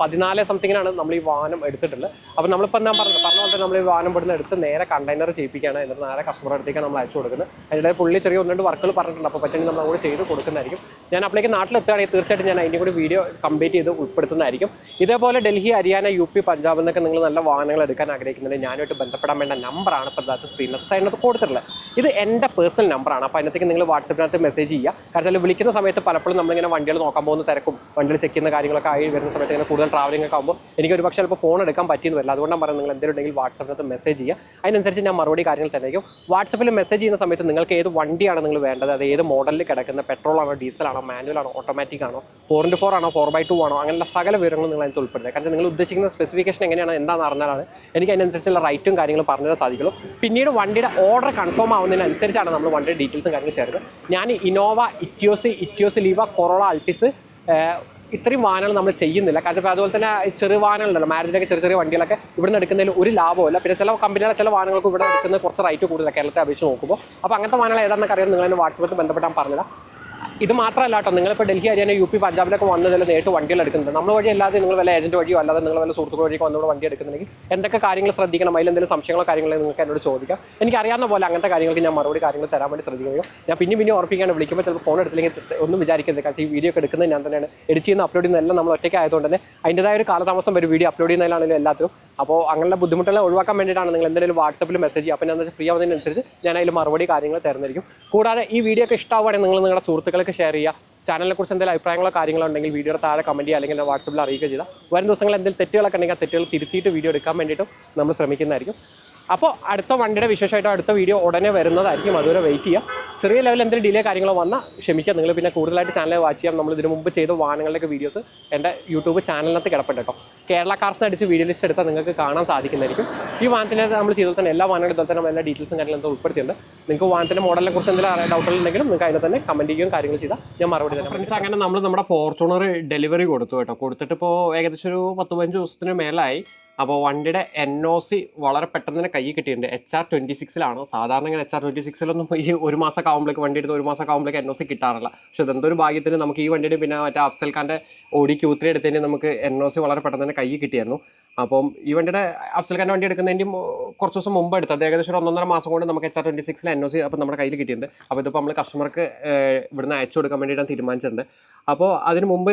പതിനാല് സംതിങ്ങിനാണ് നമ്മൾ ഈ വാഹനം എടുത്തിട്ടുള്ളത്. അപ്പോൾ നമ്മളിപ്പോൾ ഞാൻ പറഞ്ഞത് പറഞ്ഞ പോലെ നമ്മൾ ഈ വാഹനം ഇവിടുന്ന് എടുത്ത് നേരെ കണ്ടെയ്നർ ചെയ്യിപ്പിക്കുകയാണ്. എന്നിട്ട് നേരെ കസ്റ്റമർ അടുത്തേക്കാണ് നമ്മൾ അയച്ചു കൊടുക്കുന്നത്. അതിന്റെ പുള്ളി ചെറിയ ഒന്ന് രണ്ട് വർക്കുകൾ പറഞ്ഞിട്ടുണ്ട്. അപ്പോൾ പറ്റുമെങ്കിൽ നമ്മൾ അവിടെ ചെയ്ത് കൊടുക്കുന്നതായിരിക്കും. ഞാൻ അപ്പോഴേക്ക് നാട്ടിലെത്തുകയാണെങ്കിൽ തീർച്ചയായിട്ടും ഞാൻ അതിന്റെ കൂടി വീഡിയോ കംപ്ലീറ്റ് ചെയ്ത് ഉൾപ്പെടുത്തുന്നതായിരിക്കും. ഇതേപോലെ ഡൽഹി ഹരിയാന യു പി പഞ്ചാബിൽ നിന്നൊക്കെ നിങ്ങൾ നല്ല വാഹനങ്ങൾ എടുക്കാൻ ആഗ്രഹിക്കുന്നുണ്ട് ഞാനുമായിട്ട് ബന്ധപ്പെടാൻ വേണ്ട നമ്പറാണ് ഇപ്പോൾ അതിനകത്ത് സ്ക്രീനകത്ത് സൈഡിനകത്ത് കൊടുത്തിട്ടുള്ളത്. ഇത് എന്റെ പേഴ്സണൽ നമ്പറാണ് അപ്പോൾ അതിനകത്തേക്ക് നിങ്ങൾ വാട്സപ്പിനകത്ത് മെസ്സേജ് ചെയ്യുക. കാരണം വിളിക്കുന്ന സമയത്ത് പലപ്പോഴും നമ്മളിങ്ങനെ വണ്ടികൾ നോക്കാൻ പോകുന്ന തിരക്കും വണ്ടികൾ ചെക്ക് ചെയ്യുന്ന കാര്യങ്ങളൊക്കെ ആയി വരുന്ന സമയത്ത് ഇങ്ങനെ കൂടുതൽ ട്രാവലിംഗ് ഒക്കെ ആകുമ്പോൾ എനിക്ക് ഒരു പക്ഷേ ചിലപ്പോൾ ഫോൺ എടുക്കാൻ പറ്റിയെന്ന് വരില്ല. അതുകൊണ്ടാണ് പറയുന്നത് നിങ്ങൾ എന്തെങ്കിലും ഉണ്ടെങ്കിൽ വാട്സപ്പിനകത്ത് മെസ്സേജ് ചെയ്യുക. അതിനനുസരിച്ച് ഞാൻ മറുപടി കാര്യങ്ങൾ തന്നെയായിരിക്കും വാട്സപ്പിൽ മെസ്സേജ് ചെയ്യുന്ന സമയത്ത് നിങ്ങൾക്ക് ഏത് വണ്ടിയാണ് നിങ്ങൾ വേണ്ടത്? അത് ഏത് മോഡലിൽ കിടക്കുന്ന പെട്രോൾ ആണോ ഡീസൽ ആണോ മാനുവൽ ആണോ ഓട്ടോമാറ്റിക് ആണോ ഫോർ ഇന്റു ഫോർ ആണോ ഫോർ ബൈ ടു ആണോ? അങ്ങനെയുള്ള സകല വിവരങ്ങളും നിങ്ങൾ അതിനകത്ത് ഉൾപ്പെടുത്തുക. കാരണം നിങ്ങൾ ഉദ്ദേശിക്കുന്ന സ്പെസിഫിക്കേഷൻ എങ്ങനെയാണ് എന്താണെന്ന് അറിഞ്ഞാലാണ് എനിക്ക് അതിനനുസരിച്ചുള്ള റൈറ്റും കാര്യങ്ങളും പറഞ്ഞു തരാൻ സാധിക്കുള്ളൂ. പിന്നീട് വണ്ടിയുടെ ഓർഡർ കൺഫേം ആവുന്നതിനനുസരിച്ചാണ് നമ്മൾ വണ്ടിയുടെ ഡീറ്റെയിൽസും കാര്യങ്ങളും ചേർക്കുന്നത്. ഞാൻ Innova Etios Etios Liva Corolla Altis ഇത്രയും വാഹനങ്ങൾ നമ്മൾ ചെയ്യുന്നില്ല. കാരണം അതുപോലെ തന്നെ ചെറിയ വാഹനങ്ങളുണ്ടല്ലോ. മാരേജിലൊക്കെ ചെറിയ ചെറിയ വണ്ടികളൊക്കെ ഇവിടെ നിന്ന് എടുക്കുന്നതിൽ ഒരു ലാഭമില്ല പിന്നെ ചില കമ്പനികളെ ചില വാഹനങ്ങൾക്ക് ഇവിടെ എടുക്കുന്നത് കുറച്ച് റേറ്റ് കൂടുതലാണ് കേരളത്തെ അപേക്ഷിച്ച് നോക്കുമ്പോൾ അപ്പോൾ അങ്ങനത്തെ വാഹനങ്ങൾ ഏതാണെന്നൊക്കെ അറിയാൻ നിങ്ങൾ എന്നെ വാട്സപ്പിൽ ബന്ധപ്പെട്ടാൽ പറഞ്ഞില്ല ഇത് മാത്രമല്ല കേട്ടോ നിങ്ങളിപ്പോൾ ഡൽഹി ഹരിയാന യു പി പഞ്ചാബിലൊക്കെ വന്നതിൽ നേരിട്ട് വണ്ടികൾ എടുക്കുന്നത് നമ്മൾ വഴി അല്ലാതെ നിങ്ങൾ വല്ല ഏജന്റ് വഴിയോ അല്ലാതെ നിങ്ങൾ വല്ല സുഹൃത്തുക്കൾ വഴിയോ വന്നോട് വണ്ടി എടുക്കുന്നുണ്ടെങ്കിൽ എന്തൊക്കെ കാര്യങ്ങൾ ശ്രദ്ധിക്കണം അതിൽ എന്തെങ്കിലും സംശയങ്ങളോ കാര്യങ്ങളോ നിങ്ങൾക്ക് എന്നോട് ചോദിക്കാം. എനിക്ക് അറിയാവുന്ന പോലെ അങ്ങനത്തെ കാര്യങ്ങൾക്ക് ഞാൻ മറുപടി കാര്യങ്ങൾ തരാൻ വേണ്ടി ശ്രദ്ധിക്കുകയോ ഞാൻ പിന്നെ പിന്നെ ഓർപ്പിക്കാണ് വിളിക്കുമ്പോൾ ചിലപ്പോൾ ഫോൺ എടുത്തില്ലെങ്കിൽ ഒന്നും വിചാരിക്കരുത്. കാരണം ഈ വീഡിയോ ഒക്കെ എടുക്കുന്നത് ഞാൻ തന്നെയാണ്. എഡിറ്റ് ചെയ്യുന്ന അപ്ലോഡ് ചെയ്യുന്ന എല്ലാം നമ്മൾ ഒറ്റയ്ക്ക് ആയതുകൊണ്ട് തന്നെ അതിന്റെതായ ഒരു കാലതാമസം വരും വീഡിയോ അപ്ലോഡ് ചെയ്യുന്നതിലാണെങ്കിലും എല്ലാത്തിലും അപ്പോൾ അങ്ങനെയുള്ള ബുദ്ധിമുട്ടുകൾ ഒഴിവാക്കാൻ വേണ്ടിയിട്ടാണ് നിങ്ങൾ എന്തെങ്കിലും വാട്സപ്പിൽ മെസ്സേജ് ചെയ്യുക. അപ്പോൾ ഞാൻ ഫ്രീ ആവുന്നതിനനുസരിച്ച് ഞാൻ അതിൽ മറുപടി കാര്യങ്ങൾ തരുന്നതായിരിക്കും. കൂടാതെ ഈ വീഡിയോ ഒക്കെ ഇഷ്ടമാവുകയാണെങ്കിൽ നിങ്ങൾ നിങ്ങളുടെ സുഹൃത്തുക്കൾക്ക് ഷെയർ ചെയ്യുക. ചാനലിനെ കുറിച്ച് എന്തെങ്കിലും അഭിപ്രായങ്ങളോ കാര്യങ്ങളോ ഉണ്ടെങ്കിൽ വീഡിയോയുടെ താഴെ കമന്റ് ചെയ്യുക അല്ലെങ്കിൽ വാട്സപ്പിൽ അറിയിക്കുക ചെയ്താൽ വരും ദിവസങ്ങളിൽ എന്തെങ്കിലും തെറ്റുകളൊക്കെ ഉണ്ടെങ്കിൽ ആ തെറ്റുകൾ തിരുത്തിയിട്ട് വീഡിയോ എടുക്കാൻ വേണ്ടിയിട്ടും നമ്മൾ ശ്രമിക്കുന്നതായിരിക്കും. അപ്പോൾ അടുത്ത വണ്ടിയുടെ വിശേഷമായിട്ട് അടുത്ത വീഡിയോ ഉടനെ വരുന്നതായിരിക്കും. അതുവരെ വെയിറ്റ് ചെയ്യുക. ചെറിയ ലെവലിൽ എന്തെങ്കിലും ഡിലേ കാര്യങ്ങളോ വന്നാൽ ക്ഷമിക്കുക. നിങ്ങൾ പിന്നെ കൂടുതലായിട്ട് ചാനൽ വാച്ച് ചെയ്യാം. നമ്മൾ ഇതിനു മുമ്പ് ചെയ്ത വാഹനങ്ങളുടെയൊക്കെ വീഡിയോസ് എന്റെ യൂട്യൂബ് ചാനലിനകത്ത് കിടപ്പുണ്ട് കേട്ടോ. കേരള കാർസ് അടിച്ച് വീഡിയോ ലിസ്റ്റ് എടുത്താൽ നിങ്ങൾക്ക് കാണാൻ സാധിക്കുന്നതായിരിക്കും. ഈ വാഹനത്തിന്റെ നമ്മൾ ചെയ്തത് തന്നെ എല്ലാ വാഹനങ്ങളും ഇതുപോലെ തന്നെ എല്ലാ ഡീറ്റെയിൽസും കാര്യങ്ങളും ഉൾപ്പെടുത്തിയിട്ടുണ്ട്. നിങ്ങൾക്ക് വാഹനത്തിന്റെ മോഡലിനെ കുറിച്ച് എന്തെങ്കിലും ഡൗട്ടുകൾ ഉണ്ടെങ്കിലും നിങ്ങൾക്ക് അതിനെ തന്നെ കമന്റ് ചെയ്യുകയും കാര്യങ്ങൾ ചെയ്താൽ ഞാൻ മറുപടി തരാം. ഫ്രണ്ട്സ് അങ്ങനെ നമ്മൾ നമ്മുടെ ഫോർച്യൂണർ ഡെലിവറി കൊടുത്തു കേട്ടോ. കൊടുത്തിട്ട് ഇപ്പോൾ ഏകദേശം ഒരു പത്ത് പതിനഞ്ച് ദിവസത്തിന് മേലായി. അപ്പോൾ വണ്ടിയുടെ എൻ ഒ സി വളരെ പെട്ടെന്ന് തന്നെ കൈ കിട്ടിയിട്ടുണ്ട്. എച്ച് ആർ ട്വന്റി സിക്സിലാണ് സാധാരണ ഇങ്ങനെ എച്ച് ആർ ട്വന്റി സിക്സിലൊന്നും ഈ ഒരു മാസം ആകുമ്പോഴേക്ക് വണ്ടി എടുത്ത് ഒരു മാസം ആകുമ്പോഴേക്ക് എൻ ഒ സി കിട്ടാറില്ല. പക്ഷെ ഇതെന്തോ ഒരു ഭാഗ്യത്തിന് നമുക്ക് ഈ വണ്ടിയുടെ പിന്നെ മറ്റേ അഫ്സൽ ഖാന്റെ ഓടി ക്യൂ ത്രീ എടുത്തതിന് നമുക്ക് എൻ ഒ സി വളരെ പെട്ടെന്ന് തന്നെ കൈ കിട്ടിയായിരുന്നു. അപ്പം ഈ വണ്ടിയുടെ അഫ്സൽ ഖാന്റെ വണ്ടി എടുക്കുന്നതിന്റെ കുറച്ച് ദിവസം മുമ്പ് എടുത്തത്. ഏകദേശം ഒരു ഒന്നൊന്നര മാസം കൊണ്ട് നമുക്ക് എച്ച് ആർ ട്വന്റി സിക്സിൽ എൻ ഒ സി അപ്പം നമ്മുടെ കയ്യിൽ കിട്ടിയിട്ടുണ്ട്. അപ്പോൾ ഇതിപ്പോൾ നമ്മൾ കസ്റ്റമർക്ക് ഇവിടുന്ന് അയച്ചു കൊടുക്കാൻ വേണ്ടിയിട്ടാണ് തീരുമാനിച്ചിട്ടുണ്ട്. അപ്പോൾ അതിന് മുമ്പ്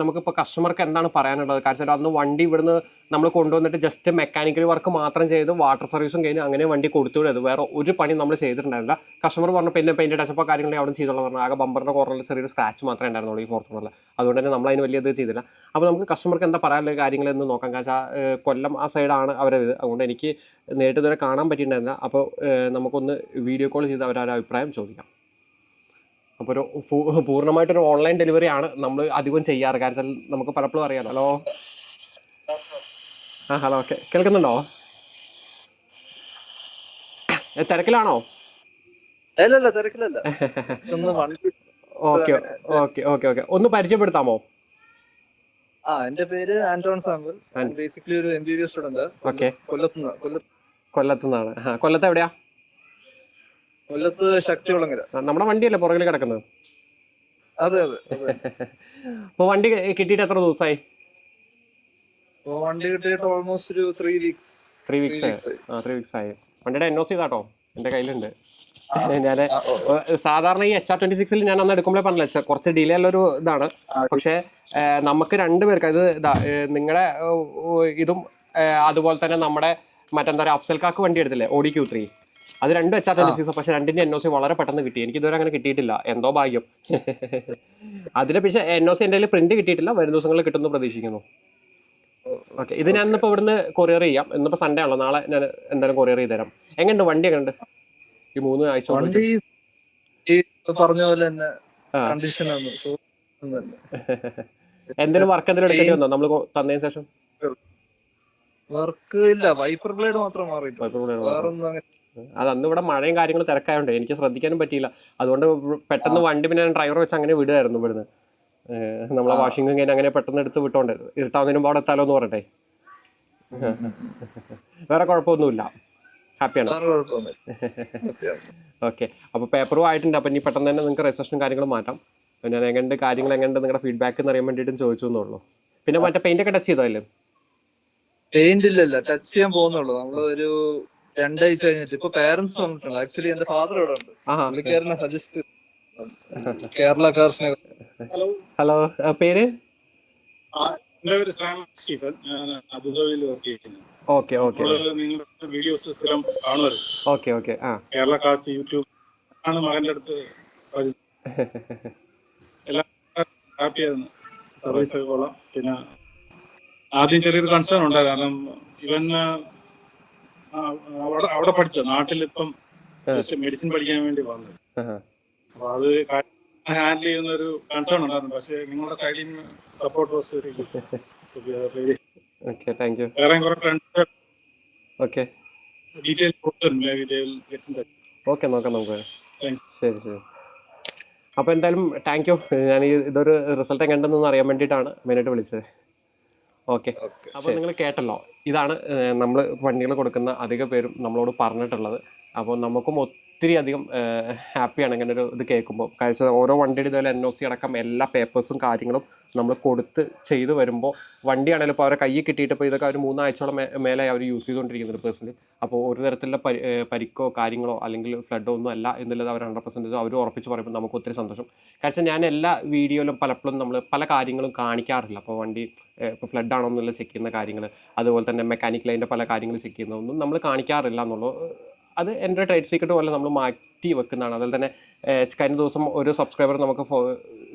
നമുക്കിപ്പോൾ കസ്റ്റമർക്ക് എന്താണ് പറയാനുള്ളത്? കാരണം അന്ന് വണ്ടി ഇവിടുന്ന് നമ്മൾ കൊണ്ടുവന്നിട്ട് ജസ്റ്റ് മെക്കാനിക്കൽ വർക്ക് മാത്രം ചെയ്ത് വാട്ടർ സർവീസും കഴിഞ്ഞ് അങ്ങനെ വണ്ടി കൊടുത്തു വിടരുത് വേറെ ഒരു പണി നമ്മൾ ചെയ്തിട്ടുണ്ടായിരുന്നില്ല. കസ്റ്റമർ പറഞ്ഞു പിന്നെ പെയിന്റ് ടച്ചപ്പോ കാര്യങ്ങൾ അവിടെ ചെയ്തോളാം പറഞ്ഞു. ആകെ ബമ്പറിന്റെ കുറവിൽ ചെറിയൊരു സ്ക്രാച്ച് മാത്രമേ ഉണ്ടായിരുന്നുള്ളൂ ഈ ഫോർച്യൂണറിൽ അതുകൊണ്ട് തന്നെ നമ്മൾ അതിന് വലിയ ഇത് ചെയ്തില്ല. അപ്പോൾ നമുക്ക് കസ്റ്റമർക്ക് എന്താ പറയാനുള്ള കാര്യങ്ങളെന്ന് നോക്കാം. കാരണം കൊല്ലം ആ സൈഡാണ് അവരത് അതുകൊണ്ട് എനിക്ക് നേരിട്ട് ഇതുവരെ കാണാൻ പറ്റിയിട്ടുണ്ടായിരുന്നില്ല. അപ്പോൾ നമുക്കൊന്ന് വീഡിയോ കോൾ ചെയ്ത് അവരുടെ അഭിപ്രായം ചോദിക്കാം. അപ്പോൾ ഒരു പൂർണമായിട്ടൊരു ഓൺലൈൻ ഡെലിവറി ആണ് നമ്മൾ അധികം ചെയ്യാറ്. കാരണം നമുക്ക് പലപ്പോഴും അറിയാം ഹലോ ആ ഹലോ ഓക്കെ കേൾക്കുന്നുണ്ടോ? തിരക്കിലാണോ? ഓക്കെ ഓക്കെ ഓക്കെ ഓക്കെ ഒന്ന് പരിചയപ്പെടുത്താമോ? ആ എന്റെ പേര് ആന്റോൺ സാമ്പിൾ ബേസിക്കലി ഒരു M B B S student okay കൊല്ലത്തുനിന്ന് കൊല്ലത്ത് കൊല്ലത്തു നിന്നാണ് ആ കൊല്ലത്ത് എവിടെയാ? കൊല്ലത്ത് ശക്തികുളങ്ങര നമ്മുടെ വണ്ടിയല്ലേ പുറകിൽ കിടക്കുന്നത്? അതെ അതെ അപ്പൊ വണ്ടി കിട്ടിയിട്ട് എത്ര ദിവസമായി? വണ്ടി കിട്ടിയിട്ട് ഓൾമോസ്റ്റ് ഒരു ത്രീ വീക്സ് ത്രീ വീക്സ് ആയി. ആ ത്രീ വീക്സ് ആയി. വണ്ടിയുടെ എൻ ഒ സി ഇതാട്ടോ എന്റെ കയ്യിലുണ്ട്. ഞാൻ സാധാരണ ഈ എച്ച് ആർ ട്വന്റി സിക്സിൽ ഞാൻ അന്ന് എടുക്കുമ്പോഴേ പറഞ്ഞില്ല കുറച്ച് ഡിലേ ഉള്ള ഒരു ഇതാണ് പക്ഷെ നമുക്ക് രണ്ടുപേർക്ക് അത് ഇതാ നിങ്ങളുടെ ഇതും അതുപോലെ തന്നെ നമ്മുടെ മറ്റെന്താ പറയുക അഫ്സൽ കാക്ക് വണ്ടി എടുത്തില്ലേ ഓടി ക്യൂ ത്രീ അത് രണ്ടും എച്ച് ആർ ട്വന്റി സിക്സ് പക്ഷെ രണ്ടിന്റെ എൻ ഒ സി വളരെ പെട്ടെന്ന് കിട്ടി. എനിക്ക് ഇതുവരെ അങ്ങനെ കിട്ടിയിട്ടില്ല. എന്തോ ഭാഗ്യം. അതിന് പക്ഷെ എൻ ഒ സി എന്റെ പ്രിന്റ് കിട്ടിയിട്ടില്ല. വരും ദിവസങ്ങളിൽ കിട്ടുമെന്ന് പ്രതീക്ഷിക്കുന്നു. ഓക്കെ ഇത് ഞാൻ ഇന്നിപ്പോൾ ഇവിടുന്ന് കൊറിയർ ചെയ്യാം. ഇന്നിപ്പോൾ സൺഡേ ആണല്ലോ. നാളെ ഞാൻ എന്തായാലും കൊറിയർ ചെയ്ത് തരാം എങ്ങനെയുണ്ട് വണ്ടി എങ്ങനെയുണ്ട് ഈ മൂന്ന് ആഴ്ച കൊണ്ട് പറഞ്ഞ പോലെ തന്നെ. കണ്ടീഷൻ എന്തെങ്കിലും വർക്ക് എന്തെങ്കിലും എടുക്കേണ്ടി വന്നോ? നമ്മൾ തന്നതിന് ശേഷം? വർക്ക് ഇല്ല. വൈപ്പർ ബ്ലേഡ് മാത്രം മാറിയിട്ടുണ്ട്. അത് അന്ന് ഇവിടെ മഴയും കാര്യങ്ങളും തിരക്കായോണ്ട്. എനിക്ക് ശ്രദ്ധിക്കാനും പറ്റിയില്ല. അതുകൊണ്ട് പെട്ടെന്ന് വണ്ടി പിന്നെ ഡ്രൈവർ വെച്ച് അങ്ങനെ വിടുമായിരുന്നു ഇവിടുന്ന്. നമ്മളെ വാഷിംഗ് കഴിഞ്ഞ് അങ്ങനെ പെട്ടെന്ന് എടുത്ത് വിട്ടോണ്ട്. ഇരുട്ടാവുന്നതിന് അവിടെ എത്താലോ എന്ന് പറയട്ടെ വേറെ കുഴപ്പമൊന്നുമില്ല. ഹാപ്പിയാണ്. ഓക്കെ. അപ്പോൾ പേപ്പറും ആയിട്ടുണ്ട്. അപ്പോൾ ഇനി പെട്ടെന്ന് തന്നെ നിങ്ങൾക്ക് രജിസ്ട്രേഷൻ കാര്യങ്ങളും മാറ്റാം. അപ്പോൾ ഞാൻ എങ്ങനെയുണ്ട് കാര്യങ്ങൾ എങ്ങനെയുണ്ട് നിങ്ങളുടെ ഫീഡ്ബാക്ക് എന്ന് അറിയാൻ വേണ്ടിയിട്ടും ചോദിച്ചു എന്നുള്ളൂ. പിന്നെ മറ്റേ പെയിന്റ് ഒക്കെ ടച്ച് ചെയ്തോ അല്ലേ? പെയിന്റ് ഇല്ലല്ല ടച്ച് ചെയ്യാൻ പോകുന്നുള്ളൂ. നമ്മൾ ഒരു രണ്ടാഴ്ച കഴിഞ്ഞിട്ട്. ഇപ്പൊ പേരന്റ്സ് വന്നിട്ടുണ്ട്. ആക്ച്വലി എന്റെ ഫാദർ ഇവിടെ ഉണ്ട്. പുള്ളിക്കാരനെ സജസ്റ്റ് കേരള കാർസിനെ ഹലോ പേര്? ആ, എന്റെ പേര് സ്റ്റീഫൻ. ഞാൻ അബുദാബിയിൽ വർക്ക് ചെയ്യുന്നു. Okay okay. നിങ്ങളുടെ വീഡിയോസ് സ്ഥിരം കാണുമല്ലോ. Okay okay. ആ. കേരള കാസ് യൂട്യൂബ് ആണ് മകന്റെ അടുത്ത് എല്ലാം ഹാപ്പിയായിരുന്നു സർവീസ് ഒക്കെ കൊള്ളാം. പിന്നെ ആദ്യം ചെറിയൊരു കൺസേൺ ഉണ്ട് കാരണം ഇവൻ അവിടെ അവിടെ പഠിച്ച നാട്ടിലിപ്പം മെഡിസിൻ പഠിക്കാൻ വേണ്ടി വന്നത്. അപ്പൊ അത് ഹാൻഡിൽ ചെയ്യുന്ന ഒരു കൺസേൺ ഉണ്ടായിരുന്നു. പക്ഷെ നിങ്ങളുടെ സൈഡിൽ നിന്ന് support was very good okay thank you വേറെ കുറെ ഫ്രണ്ട്സ് ഓക്കെ ഡീറ്റെയിൽ കൊടുത്തിട്ടുണ്ട് ഓക്കെ നോക്കാം നമുക്ക് ശരി ശരി. അപ്പോൾ എന്തായാലും താങ്ക് യു ഞാൻ ഈ ഇതൊരു റിസൾട്ട് എങ്ങനെയുണ്ടെന്ന് അറിയാൻ വേണ്ടിയിട്ടാണ് മെയിനായിട്ട് വിളിച്ചത്. ഓക്കെ ഓക്കെ അപ്പോൾ നിങ്ങൾ കേട്ടല്ലോ ഇതാണ് നമ്മൾ വണ്ടികൾ കൊടുക്കുന്ന അധിക പേരും നമ്മളോട് പറഞ്ഞിട്ടുള്ളത്. അപ്പോൾ നമുക്കും ഒത്തിരി അധികം ഹാപ്പിയാണ് അങ്ങനെ ഒരു ഇത് കേൾക്കുമ്പോൾ. കാരണം ഓരോ വണ്ടിയുടെ ഇതുപോലെ എൻ ഒ സി അടക്കം എല്ലാ പേപ്പേഴ്സും കാര്യങ്ങളും നമ്മൾ കൊടുത്ത് ചെയ്തു വരുമ്പോൾ വണ്ടിയാണെങ്കിലും ഇപ്പോൾ അവരെ കയ്യിൽ കിട്ടിയിട്ട് ഇപ്പോൾ ഇതൊക്കെ ഒരു മൂന്നാഴ്ചയോളം മേലെ അവർ യൂസ് ചെയ്തുകൊണ്ടിരിക്കുന്നത് പേഴ്സണലി അപ്പോൾ ഒരു തരത്തിലുള്ള പരി പരിക്കോ കാര്യങ്ങളോ അല്ലെങ്കിൽ ഫ്ലഡോ ഒന്നും അല്ല എന്നുള്ളത് അവർ ഹൺഡ്രഡ് പെർസെന്റേജ് അവർ ഉറപ്പിച്ച് പറയുമ്പോൾ നമുക്ക് ഒത്തിരി സന്തോഷം. കാരണം ഞാൻ എല്ലാ വീഡിയോയിലും പലപ്പോഴും നമ്മൾ പല കാര്യങ്ങളും കാണിക്കാറില്ല. അപ്പോൾ വണ്ടി ഇപ്പോൾ ഫ്ലഡ് ആണോ എന്നുള്ള ചെക്ക് ചെയ്യുന്ന കാര്യങ്ങൾ അതുപോലെ തന്നെ മെക്കാനിക്കൽ അതിന്റെ പല കാര്യങ്ങൾ ചെക്ക് ചെയ്യുന്നതൊന്നും നമ്മൾ കാണിക്കാറില്ല എന്നുള്ളൂ. അത് എന്റെ ട്രേഡ് സീക്രട്ട് പോലെ നമ്മൾ മാറ്റി വെക്കുന്നതാണ്. അതുപോലെ തന്നെ കഴിഞ്ഞ ദിവസം ഒരു സബ്സ്ക്രൈബർ നമുക്ക്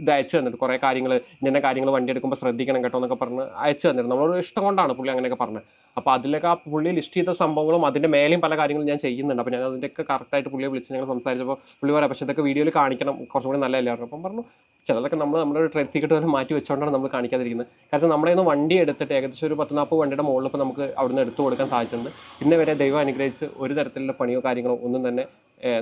ഇത് അയച്ചു തന്നിട്ട് കുറേ കാര്യങ്ങൾ ഇന്ന കാര്യങ്ങൾ വണ്ടി എടുക്കുമ്പോൾ ശ്രദ്ധിക്കണം കേട്ടോ എന്നൊക്കെ പറഞ്ഞ് അയച്ചു തന്നിരുന്നു. നമ്മളൊരു ഇഷ്ടം കൊണ്ടാണ് പുള്ളി അങ്ങനെയൊക്കെ പറഞ്ഞത്. അപ്പോൾ അതിലൊക്കെ ആ പുള്ളി ലിസ്റ്റ് ചെയ്ത സംഭവങ്ങളും അതിന്റെ മേലെയും പല കാര്യങ്ങളും ഞാൻ ചെയ്യുന്നുണ്ട്. അപ്പോൾ ഞാൻ അതിന്റെയൊക്കെ കറക്റ്റായിട്ട് പുള്ളിയെ വിളിച്ച് ഞങ്ങൾ സംസാരിച്ചപ്പോൾ പുള്ളി പറയാം പക്ഷേ ഇതൊക്കെ വീഡിയോയിൽ കാണിക്കണം. കുറച്ചും കൂടി നല്ല എല്ലാവരും അപ്പം പറഞ്ഞു ചിലതൊക്കെ നമ്മൾ നമ്മുടെ ട്രെഡ് സീക്രട്ട് വരെ മാറ്റി വെച്ചുകൊണ്ടാണ് നമ്മൾ കാണിക്കാതിരിക്കുന്നത് കാരണം നമ്മുടെ നിന്ന് വണ്ടി എടുത്തിട്ട് ഏകദേശം ഒരു പത്ത് നാൽപ്പത് വണ്ടിയുടെ മുകളിൽ ഇപ്പോൾ നമുക്ക് അവിടുന്ന് എടുത്തു കൊടുക്കാൻ സാധിച്ചിട്ടുണ്ട് ഇന്ന് വരെ ദൈവം അനുഗ്രഹിച്ച് ഒരു തരത്തിലുള്ള പണിയോ കാര്യങ്ങളോ ഒന്നും തന്നെ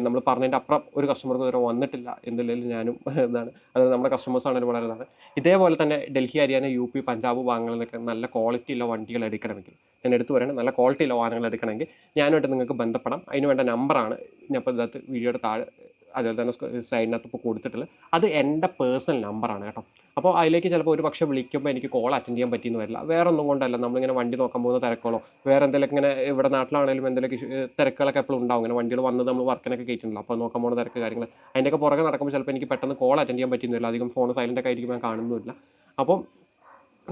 നമ്മൾ പറഞ്ഞതിന്റെ അപ്പുറം ഒരു കസ്റ്റമർക്ക് ഇതുവരെ വന്നിട്ടില്ല എന്നുള്ളതിൽ ഞാനും ഇതാണ്. അത് നമ്മുടെ കസ്റ്റമേഴ്സ് ആണെങ്കിലും വളരെ ഇതാണ് ഇതേപോലെ തന്നെ ഡൽഹി ഹരിയാന യു പി പഞ്ചാബ് ഭാഗങ്ങളിൽ നല്ല ക്വാളിറ്റി ഉള്ള വണ്ടികൾ എടുക്കണമെങ്കിൽ. ഞാൻ എടുത്തു പറയണം നല്ല ക്വാളിറ്റി ഉള്ള വാഹനങ്ങൾ എടുക്കണമെങ്കിൽ ഞാനുമായിട്ട് നിങ്ങൾക്ക് ബന്ധപ്പെടാം. അതിന് വേണ്ട നമ്പറാണ് ഞാൻ ഇപ്പോൾ ഇതിനകത്ത് വീഡിയോയുടെ താഴെ അതുപോലെ തന്നെ സൈഡിനകത്ത് ഇപ്പോൾ കൊടുത്തിട്ടുള്ളത്. അത് എന്റെ പേഴ്സണൽ നമ്പറാണ് കേട്ടോ. അപ്പോൾ അതിലേക്ക് ചിലപ്പോൾ ഒരു പക്ഷേ വിളിക്കുമ്പോൾ എനിക്ക് കോൾ അറ്റൻഡ് ചെയ്യാൻ പറ്റിയെന്ന് വരില്ല. വേറെ ഒന്നും കൊണ്ടല്ല. നമ്മളിങ്ങനെ വണ്ടി നോക്കാൻ പോകുന്ന തിരക്കുകളോ വേറെ എന്തെങ്കിലും ഇങ്ങനെ ഇവിടെ നാട്ടിലാണെങ്കിലും എന്തെങ്കിലും തിരക്കുകളൊക്കെ എപ്പോഴും ഉണ്ടാവും. ഇങ്ങനെ വണ്ടികൾ വന്നത് നമ്മൾ വർക്കിനൊക്കെ കയറ്റുന്നുള്ളൂ അപ്പോൾ നോക്കാൻ പോകുന്ന തിരക്ക് കാര്യങ്ങൾ. അതിന്റെയൊക്കെ പുറകെ നടക്കുമ്പോൾ ചിലപ്പോൾ എനിക്ക് പെട്ടെന്ന് കോൾ അറ്റൻഡ് ചെയ്യാൻ പറ്റുന്നില്ല അധികം ഫോൺ സൈലന്റ് ഒക്കെ ആയിരിക്കും ഞാൻ കാണുന്നില്ല അപ്പം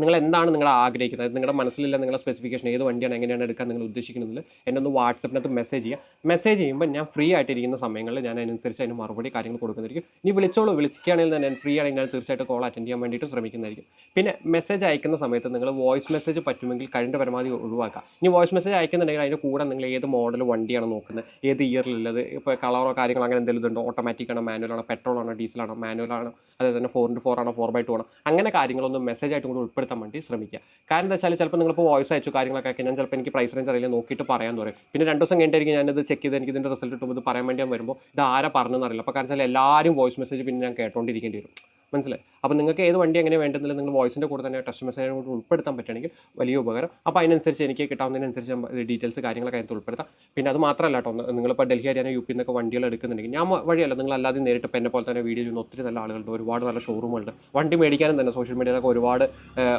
നിങ്ങൾ എന്താണ് നിങ്ങൾ ആഗ്രഹിക്കുന്നത് നിങ്ങളുടെ മനസ്സിലില്ല നിങ്ങളുടെ സ്പെസിഫിക്കേഷൻ ഏത് വണ്ടിയാണ് എങ്ങനെയാണ് എടുക്കാൻ നിങ്ങൾ ഉദ്ദേശിക്കുന്നത്? എന്നെ ഒന്ന് വാട്സപ്പിനകത്ത് മെസ്സേജ് ചെയ്യുക. മെസ്സേജ് ചെയ്യുമ്പോൾ ഞാൻ ഫ്രീ ആയിട്ടിരിക്കുന്ന സമയങ്ങളിൽ ഞാൻ അതിനനുസരിച്ച് അതിന് മറുപടി കാര്യങ്ങൾ കൊടുക്കുന്നതായിരിക്കും. ഇനി വിളിച്ചോളൂ. വിളിക്കുകയാണെങ്കിൽ തന്നെ ഫ്രീ ആണെങ്കിൽ ഞാൻ തീർച്ചയായിട്ടും കോൾ അറ്റൻഡ് ചെയ്യാൻ വേണ്ടിയിട്ട് ശ്രമിക്കുന്നതായിരിക്കും. പിന്നെ മെസ്സേജ് അയക്കുന്ന സമയത്ത് നിങ്ങൾ വോയിസ് മെസ്സേജ് പറ്റുമെങ്കിൽ കഴിഞ്ഞ പരമാവധി ഒഴിവാക്കുക. ഇനി വോയിസ് മെസ്സേജ് അയക്കുന്നുണ്ടെങ്കിൽ അതിന്റെ കൂടെ നിങ്ങൾ ഏത് മോഡൽ വണ്ടിയാണ് നോക്കുന്നത്? ഏത് ഇയറിലുള്ളത് ഇപ്പോൾ കളറോ കാര്യങ്ങളോ അങ്ങനെ എന്തെങ്കിലും ഉണ്ടോ ഓട്ടോമാറ്റിക് ആണോ മാനുവൽ ആണോ പെട്രോൾ ആണോ ഡീസൽ ആണോ മാനുവൽ ആണോ? അതേ തന്നെ ഫോർ ഇന്റു ഫോർ ആണോ ഫോർ ബൈ ടു ആണോ? അങ്ങനെ കാര്യങ്ങളൊന്നും മെസ്സേജ് ആയിട്ട് കൂടി ഉൾപ്പെടുത്താൻ വേണ്ടി ശ്രമിക്കുക. കാരണം എന്താ വെച്ചാൽ ചിലപ്പോൾ നിങ്ങളിപ്പോൾ വോയിസ് അയച്ചു കാര്യങ്ങളൊക്കെ ഞാൻ ചിലപ്പോൾ എനിക്ക് പ്രൈസ് റേഞ്ച് അറിയില്ല നോക്കിയിട്ട് പറയാൻ പറയും പിന്നെ രണ്ട് ദിവസം കഴിഞ്ഞിട്ടായിരിക്കും ഞാനിത് ചെക്ക് ചെയ്ത് എനിക്ക് ഇതിന്റെ റിസൾട്ട് കിട്ടുമ്പോൾ ഇത് പറയാൻ വേണ്ടി ഞാൻ വരുമ്പോൾ ഇത് ആരാ പറഞ്ഞെന്നറിയില്ല അപ്പോൾ കാരണം വെച്ചാൽ എല്ലാവരും വോയിസ് മെസ്സേജ് പിന്നെ ഞാൻ കേട്ടോണ്ടിരിക്കേണ്ടി വരും. മനസ്സിലായി? അപ്പോൾ നിങ്ങൾക്ക് ഏത് വണ്ടി എങ്ങനെ വേണ്ടെന്നില്ല നിങ്ങൾ വോയിസിന്റെ കൂടെ തന്നെ ടെസ്റ്റ് മെസ്സേജ് കൂടെ ഉൾപ്പെടുത്താൻ പറ്റുകയാണെങ്കിൽ വലിയ ഉപകാരം. അപ്പോൾ അതിനനുസരിച്ച് എനിക്ക് കിട്ടാവുന്നതിനനുസരിച്ച് ഡീറ്റെയിൽസ് കാര്യങ്ങളൊക്കെ അതിനകത്ത് ഉൾപ്പെടുത്താം. പിന്നെ അത് മാത്രമല്ല കേട്ടോ നിങ്ങളിപ്പോൾ ഡൽഹി ഹരിയാന യു പി എന്നൊക്കെ വണ്ടികൾ എടുക്കുന്നുണ്ടെങ്കിൽ ഞാൻ വഴിയല്ല നിങ്ങൾ അല്ലാതെ നേരിട്ട് ഇപ്പോൾ എന്നെ പോലെ തന്നെ വീഡിയോ ചെയ്യുന്ന ഒത്തിരി നല്ല ആളുകളുണ്ട്. ഒരുപാട് നല്ല ഷോറൂമുകളുണ്ട് വണ്ടി മേടിക്കാനും തന്നെ സോഷ്യൽ മീഡിയയിലൊക്കെ ഒരുപാട്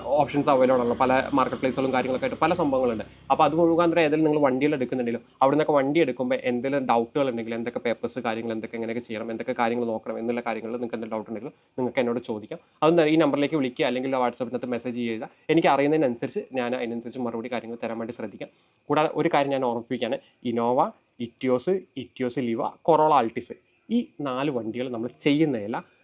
ഓപ്ഷൻസ് അവൈലബിൾ ആണ് പല മാർക്കറ്റ് പ്ലേസുകളും കാര്യങ്ങളൊക്കെ ആയിട്ട് പല സംഭവങ്ങളുണ്ട്. അപ്പോൾ അത് മുഴുകാന്തരം ഏതെങ്കിലും നിങ്ങൾ വണ്ടികൾ എടുക്കുന്നുണ്ടെങ്കിലും അവിടെ നിന്നൊക്കെ വണ്ടി എടുക്കുമ്പോൾ എന്തെങ്കിലും ഡൗട്ടുകൾ ഉണ്ടെങ്കിൽ എന്തൊക്കെ പേപ്പേഴ്സ് കാര്യങ്ങൾ എന്തൊക്കെ എങ്ങനെയൊക്കെ ചെയ്യണം എന്തൊക്കെ കാര്യങ്ങൾ നോക്കണം എന്നുള്ള കാര്യങ്ങൾ നിങ്ങൾക്ക് എന്തെങ്കിലും ഡൗട്ട് ഉണ്ടെങ്കിലും നിങ്ങൾക്ക് എന്നോട് ചോദിക്കാം. അത് ഈ നമ്പറിലേക്ക് വിളിക്കുക അല്ലെങ്കിൽ വാട്സപ്പിനകത്ത് മെസ്സേജ് ചെയ്യുക. എനിക്ക് അറിയുന്നതിനനുസരിച്ച് ഞാൻ അതിനനുസരിച്ച് മറുപടി കാര്യങ്ങൾ തരാൻ വേണ്ടി ശ്രദ്ധിക്കാം. കൂടാതെ ഒരു കാര്യം ഞാൻ ഓർമ്മിപ്പിക്കുകയാണ്. Innova Etios Etios Liva Corolla Altis ഈ നാല് വണ്ടികൾ നമ്മൾ ചെയ്യുന്നതല്ല.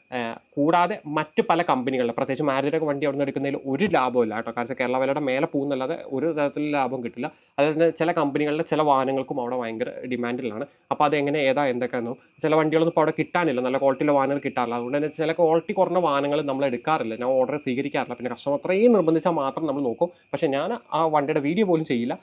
കൂടാതെ മറ്റ് പല കമ്പനികളുടെ പ്രത്യേകിച്ച് മാരുതിയുടെ വണ്ടി അവിടെ നിന്ന് എടുക്കുന്നതിൽ ഒരു ലാഭമില്ല കേട്ടോ. കാരണം കേരള വിലയുടെ മേലെ പോകുന്നല്ലാതെ ഒരു തരത്തിൽ ലാഭം കിട്ടില്ല. അതായത് ചില കമ്പനികളുടെ ചില വാഹനങ്ങൾക്കും അവിടെ ഭയങ്കര ഡിമാൻഡിലാണ്. അപ്പോൾ അതെങ്ങനെ ഏതാ എന്തൊക്കെയാണെന്നോ ചില വണ്ടികളൊന്നും ഇപ്പോൾ അവിടെ കിട്ടാനില്ല. നല്ല ക്വാളിറ്റിയുള്ള വാഹനങ്ങൾ കിട്ടാറില്ല. അതുകൊണ്ട് തന്നെ ചില ക്വാളിറ്റി കുറഞ്ഞ വാഹനങ്ങൾ നമ്മൾ എടുക്കാറില്ല. ഞാൻ ഓർഡർ സ്വീകരിക്കാറില്ല. പിന്നെ കസ്റ്റമർ അത്രയും നിർബന്ധിച്ചാൽ മാത്രം നമ്മൾ നോക്കും. പക്ഷേ ഞാൻ ആ വണ്ടിയുടെ വീഡിയോ പോലും ചെയ്യില്ല.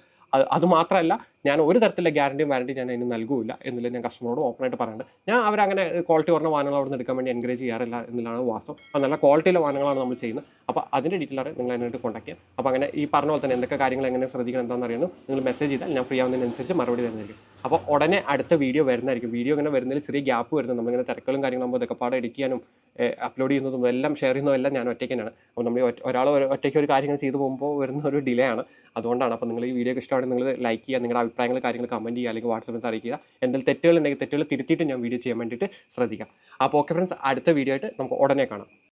അത് മാത്രമല്ല ഞാൻ ഒരു തരത്തിലുള്ള ഗ്യാരണ്ടിയും വാരണ്ടി ഞാൻ അതിന് നൽകൂല എന്നുള്ളത് ഞാൻ കസ്റ്റമറോട് ഓപ്പണായിട്ട് പറയുന്നുണ്ട് ഞാൻ അവരങ്ങനെ ക്വാളിറ്റി കുറഞ്ഞ വാഹനങ്ങൾ അവിടെ നിന്ന് എടുക്കാൻ വേണ്ടി എൻകറേജ് ചെയ്യാറില്ല എന്നുള്ളതാണ് വാസ്തവം. അപ്പോൾ നല്ല ക്വാളിറ്റിയുള്ള വാഹനങ്ങളാണ് നമ്മൾ ചെയ്യുന്നത്. അപ്പോൾ അതിന്റെ ഡീറ്റെയിൽ ആണ് നിങ്ങൾ അതിനായിട്ട് കോൺടാക്ട് ചെയ്യാം അപ്പോൾ അങ്ങനെ ഈ പറഞ്ഞ പോലെ തന്നെ എന്തൊക്കെ കാര്യങ്ങൾ എങ്ങനെ ശ്രദ്ധിക്കണം എന്താണെന്ന് അറിയുന്നു നിങ്ങൾ മെസ്സേജ് ചെയ്താൽ ഞാൻ ഫ്രീ ആവുന്നതിനനുസരിച്ച് മറുപടി തരുന്നതായിരിക്കും. അപ്പോൾ ഉടനെ അടുത്ത വീഡിയോ വരുന്നതായിരിക്കും. വീഡിയോ ഇങ്ങനെ വരുന്നതിൽ ചെറിയ ഗ്യാപ്പ് വരുന്നത് നമ്മളിങ്ങനെ തിരക്കുകളും കാര്യങ്ങളും ഇതൊക്കെ പാടെ എഡിറ്റ് അപ്ലോഡ് ചെയ്യുന്നതും എല്ലാം ഷെയർ ചെയ്യുന്നതും എല്ലാം ഞാൻ ഒറ്റയ്ക്ക് തന്നെയാണ്. അപ്പോൾ നമ്മൾ ഒരാൾ ഒറ്റയ്ക്ക് ഒരു കാര്യങ്ങൾ ചെയ്തു പോകുമ്പോൾ വരുന്ന ഒരു ഡിലേ ആണ്. അതുകൊണ്ടാണ് അപ്പോൾ നിങ്ങൾ ഈ വീഡിയോ ഇഷ്ടമാണെങ്കിൽ നിങ്ങൾ ലൈക്ക് ചെയ്യുക നിങ്ങളുടെ അഭിപ്രായങ്ങൾ കാര്യങ്ങൾ കമന്റ് ചെയ്യുക അല്ലെങ്കിൽ വാട്സപ്പിൽ അറിയിക്കുക. എന്തെങ്കിലും തെറ്റുകൾ ഉണ്ടെങ്കിൽ തെറ്റുകൾ തിരുത്തിയിട്ട് ഞാൻ വീഡിയോ ചെയ്യാൻ വേണ്ടിയിട്ട് ശ്രദ്ധിക്കാം. അപ്പോൾ ഓക്കെ ഫ്രണ്ട്സ് അടുത്ത വീഡിയോ ആയിട്ട് നമുക്ക് ഉടനെ കാണാം.